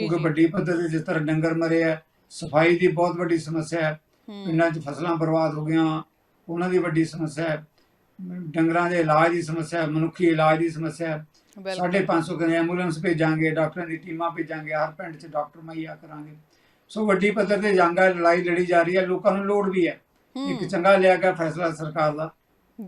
ਕਿਉਂਕਿ ਵੱਡੀ ਪੱਧਰ ਤੇ ਜਿਸ ਤਰ੍ਹਾਂ ਡੰਗਰ ਮਰੇ ਹੈ ਸਫ਼ਾਈ ਦੀ ਬਹੁਤ ਵੱਡੀ ਸਮੱਸਿਆ ਹੈ। ਪਿੰਡਾਂ 'ਚ ਫਸਲਾਂ ਬਰਬਾਦ ਹੋ ਗਈਆਂ ਉਹਨਾਂ ਦੀ ਵੱਡੀ ਸਮੱਸਿਆ ਹੈ। ਡੰਗਰਾਂ ਦੇ ਇਲਾਜ ਦੀ ਸਮੱਸਿਆ ਹੈ ਮਨੁੱਖੀ ਇਲਾਜ ਦੀ ਸਮੱਸਿਆ ਹੈ ਬਿਲਕੁਲ। ਸਾਢੇ ਪੰਜ ਸੌ ਕਹਿੰਦੇ ਐਂਬੂਲੈਂਸ ਭੇਜਾਂਗੇ ਡਾਕਟਰਾਂ ਦੀ ਟੀਮਾਂ ਭੇਜਾਂਗੇ ਹਰ ਪਿੰਡ 'ਚ ਡਾਕਟਰ ਮੁਹੱਈਆ ਕਰਾਂਗੇ। ਸੋ ਵੱਡੀ ਪੱਧਰ ਤੇ ਜੰਗ ਹੈ ਲੜਾਈ ਲੜੀ ਜਾ ਰਹੀ ਹੈ ਲੋਕਾਂ ਨੂੰ ਲੋੜ ਵੀ ਹੈ। ਇੱਕ ਚੰਗਾ ਲਿਆ ਗਿਆ ਫੈਸਲਾ ਸਰਕਾਰ ਦਾ।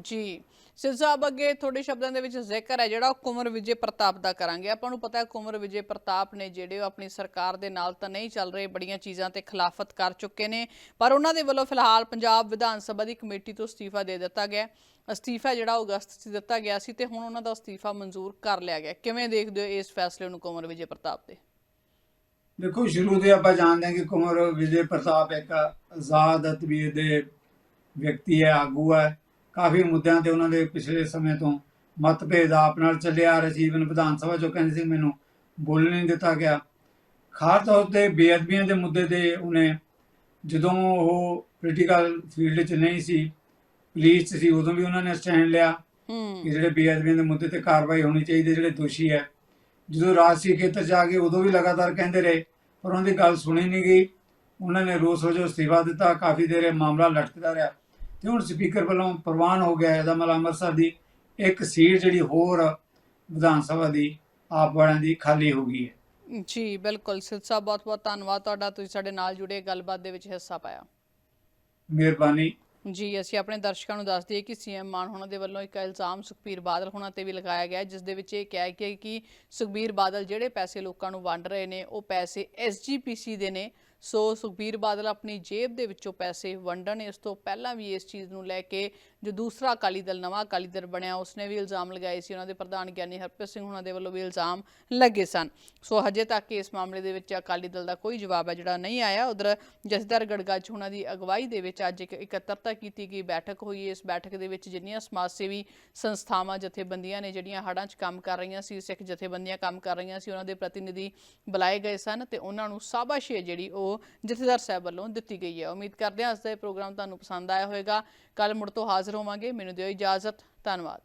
ਜੀ। ਸਾਹਿਬ ਅੱਗੇ ਤੁਹਾਡੇ ਸ਼ਬਦਾਂ ਦੇ ਵਿੱਚ ਜ਼ਿਕਰ ਹੈ ਜਿਹੜਾ ਉਹ ਕੁਮਰ ਵਿਜੇ ਪ੍ਰਤਾਪ ਦਾ ਕਰਾਂਗੇ। ਆਪਾਂ ਨੂੰ ਪਤਾ ਹੈ ਕੁਮਰ ਵਿਜੇ ਪ੍ਰਤਾਪ ਨੇ ਜਿਹੜੇ ਉਹ ਆਪਣੀ ਸਰਕਾਰ ਦੇ ਨਾਲ ਤਾਂ ਨਹੀਂ ਚੱਲ ਰਹੇ, ਬੜੀਆਂ ਚੀਜ਼ਾਂ ਤੇ ਖਿਲਾਫਤ ਕਰ ਚੁੱਕੇ ਨੇ। ਪਰ ਉਹਨਾਂ ਦੇ ਵੱਲੋਂ ਫਿਲਹਾਲ ਪੰਜਾਬ ਵਿਧਾਨ ਸਭਾ ਦੀ ਕਮੇਟੀ ਤੋਂ ਅਸਤੀਫਾ ਦੇ ਦਿੱਤਾ ਗਿਆ ਅਸਤੀਫਾ ਜਿਹੜਾ ਉਹ ਅਗਸਤ 'ਚ ਦਿੱਤਾ ਗਿਆ ਸੀ ਤੇ ਹੁਣ ਉਹਨਾਂ ਦਾ ਅਸਤੀਫਾ ਮਨਜ਼ੂਰ ਕਰ ਲਿਆ ਗਿਆ ਕਿਵੇਂ ਦੇਖਦੇ ਹੋ ਇਸ ਫੈਸਲੇ ਨੂੰ ਕੁਮਰ ਵਿਜੇ ਪ੍ਰਤਾਪ ਦੇ? ਦੇਖੋ, ਸ਼ੁਰੂ ਤੋਂ ਆਪਾਂ ਜਾਣਦੇ ਹਾਂ ਕਿ ਕੁਮਰ ਵਿਜੇ ਪ੍ਰਤਾਪ ਇੱਕ ਆਜ਼ਾਦ ਤਬੀਅਤ ਦੇ ਵਿਅਕਤੀ ਹੈ, ਆਗੂ ਹੈ। ਕਾਫੀ ਮੁੱਦਿਆਂ ਤੇ ਉਹਨਾਂ ਦੇ ਪਿਛਲੇ ਸਮੇਂ ਤੋਂ ਮਤਭੇਦ ਆਪ ਨਾਲ ਚੱਲਿਆ ਆ ਰਿਹਾ ਸੀ। ਇਵਨ ਵਿਧਾਨ ਸਭਾ ਚੋਂ ਕਹਿੰਦੇ ਸੀ ਮੈਨੂੰ ਬੋਲਣ ਨਹੀਂ ਦਿੱਤਾ ਗਿਆ। ਖਾਸ ਤੌਰ ਤੇ ਬੇਅਦਬੀਆਂ ਦੇ ਮੁੱਦੇ ਤੇ ਉਹਨੇ ਜਦੋਂ ਉਹ ਪੋਲੀਟੀਕਲ ਫੀਲਡ 'ਚ ਨਹੀਂ ਸੀ ਪੁਲਿਸ 'ਚ ਸੀ ਉਦੋਂ ਵੀ ਉਹਨਾਂ ਨੇ ਸਟੈਂਡ ਲਿਆ ਕਿ ਜਿਹੜੇ ਬੇਅਦਬੀਆਂ ਦੇ ਮੁੱਦੇ ਤੇ ਕਾਰਵਾਈ ਹੋਣੀ ਚਾਹੀਦੀ ਜਿਹੜੇ ਦੋਸ਼ੀ ਹੈ। ਜਦੋਂ ਰਾਜਸੀ ਖੇਤਰ 'ਚ ਆ ਗਏ ਉਦੋਂ ਵੀ ਲਗਾਤਾਰ ਕਹਿੰਦੇ ਰਹੇ ਪਰ ਉਹਨਾਂ ਦੀ ਗੱਲ ਸੁਣੀ ਨਹੀਂ ਗਈ। ਉਹਨਾਂ ਨੇ ਰੋਸ ਵਜੋਂ ਅਸਤੀਫਾ ਦਿੱਤਾ। ਕਾਫੀ ਦੇਰ ਇਹ ਮਾਮਲਾ ਲਟਕਦਾ ਰਿਹਾ। ਤੇ ਹੁਣ ਸਪੀਕਰ ਵੱਲੋਂ ਪ੍ਰਵਾਨ ਹੋ ਗਿਆ ਇਹਦਾ ਮਤਲਬ ਅੰਮ੍ਰਿਤਸਰ ਦੀ ਇੱਕ ਸੀਟ ਜਿਹੜੀ ਹੋਰ ਵਿਧਾਨ ਸਭਾ ਦੀ ਆਪ ਵਾਲਿਆਂ ਦੀ ਖਾਲੀ ਹੋ ਗਈ ਹੈ। ਜੀ ਬਿਲਕੁਲ ਸਿਰ ਸਾਹਿਬ ਬਹੁਤ ਬਹੁਤ ਧੰਨਵਾਦ ਤੁਹਾਡਾ ਤੁਸੀਂ ਸਾਡੇ ਨਾਲ ਜੁੜੇ ਗੱਲਬਾਤ ਦੇ ਵਿੱਚ ਹਿੱਸਾ ਪਾਇਆ। ਮਿਹਰਬਾਨੀ। ਜੀ ਅਸੀਂ ਆਪਣੇ ਦਰਸ਼ਕਾਂ ਨੂੰ ਦੱਸ ਦਈਏ ਕਿ ਸੀਐਮ ਮਾਨ ਹੋਣਾ ਦੇ ਵੱਲੋਂ ਇੱਕ ਇਲਜ਼ਾਮ ਸੁਖਬੀਰ ਬਾਦਲ ਹੋਣਾ ਤੇ ਵੀ ਲਗਾਇਆ ਗਿਆ ਜਿਸ ਦੇ ਵਿੱਚ ਇਹ ਕਿਹਾ ਗਿਆ ਕਿ ਸੁਖਬੀਰ ਬਾਦਲ ਜਿਹੜੇ ਪੈਸੇ ਲੋਕਾਂ ਨੂੰ ਵੰਡ ਰਹੇ ਨੇ ਉਹ ਪੈਸੇ ਐਸਜੀਪੀਸੀ ਦੇ ਨੇ ਸੋ ਸੁਖਬੀਰ ਬਾਦਲ ਆਪਣੀ ਜੇਬ ਦੇ ਵਿੱਚੋਂ ਪੈਸੇ ਵੰਡਣ, ਇਸ ਤੋਂ ਪਹਿਲਾਂ ਵੀ ਇਸ ਚੀਜ਼ ਨੂੰ ਲੈ ਕੇ ਜੋ ਦੂਸਰਾ ਅਕਾਲੀ ਦਲ, ਨਵਾਂ ਅਕਾਲੀ ਦਲ ਬਣਿਆ, ਉਸਨੇ ਵੀ ਇਲਜ਼ਾਮ ਲਗਾਏ ਸੀ, ਉਹਨਾਂ ਦੇ ਪ੍ਰਧਾਨ ਗਿਆਨੀ ਹਰਪ੍ਰੀਤ ਸਿੰਘ ਹੋਣਾ ਦੇ ਵੱਲੋਂ ਵੀ ਇਲਜ਼ਾਮ ਲੱਗੇ ਸਨ। ਸੋ ਹਜੇ ਤੱਕ ਇਸ ਮਾਮਲੇ ਦੇ ਵਿੱਚ ਅਕਾਲੀ ਦਲ ਦਾ ਕੋਈ ਜਵਾਬ ਹੈ ਜਿਹੜਾ ਨਹੀਂ ਆਇਆ। ਉਧਰ ਜਸਦਰ ਗੜਗੱਜ ਹੋਣਾ ਦੀ ਅਗਵਾਈ ਦੇ ਵਿੱਚ ਅੱਜ ਇੱਕ ਇਕੱਤਰਤਾ ਕੀਤੀ ਗਈ ਬੈਠਕ ਹੋਈ। ਇਸ ਬੈਠਕ ਦੇ ਵਿੱਚ ਜਿੰਨੀਆਂ ਸਮਾਜ ਸੇਵੀ ਸੰਸਥਾਵਾਂ, ਜਥੇਬੰਦੀਆਂ ਨੇ ਜਿਹੜੀਆਂ ਹੜ੍ਹਾਂ 'ਚ ਕੰਮ ਕਰ ਰਹੀਆਂ ਸੀ, ਸਿੱਖ ਜਥੇਬੰਦੀਆਂ ਕੰਮ ਕਰ ਰਹੀਆਂ ਸੀ, ਉਹਨਾਂ ਦੇ ਪ੍ਰਤੀਨਿਧੀ ਬੁਲਾਏ ਗਏ ਸਨ ਤੇ ਉਹਨਾਂ ਨੂੰ ਸ਼ਾਬਾਸ਼ ਜਿਹੜੀ ਉਹ ਉਹ ਜਥੇਦਾਰ ਸਾਹਿਬ ਵੱਲੋਂ ਦਿੱਤੀ ਗਈ ਹੈ। ਉਮੀਦ ਕਰਦੇ ਹਾਂ ਅੱਜ ਦਾ ਇਹ ਪ੍ਰੋਗਰਾਮ ਤੁਹਾਨੂੰ ਪਸੰਦ ਆਇਆ ਹੋਵੇਗਾ। ਕੱਲ ਮੁੜ ਤੋਂ ਹਾਜ਼ਰ ਹੋਵਾਂਗੇ। ਮੈਨੂੰ ਦਿਓ ਇਜਾਜ਼ਤ। ਧੰਨਵਾਦ।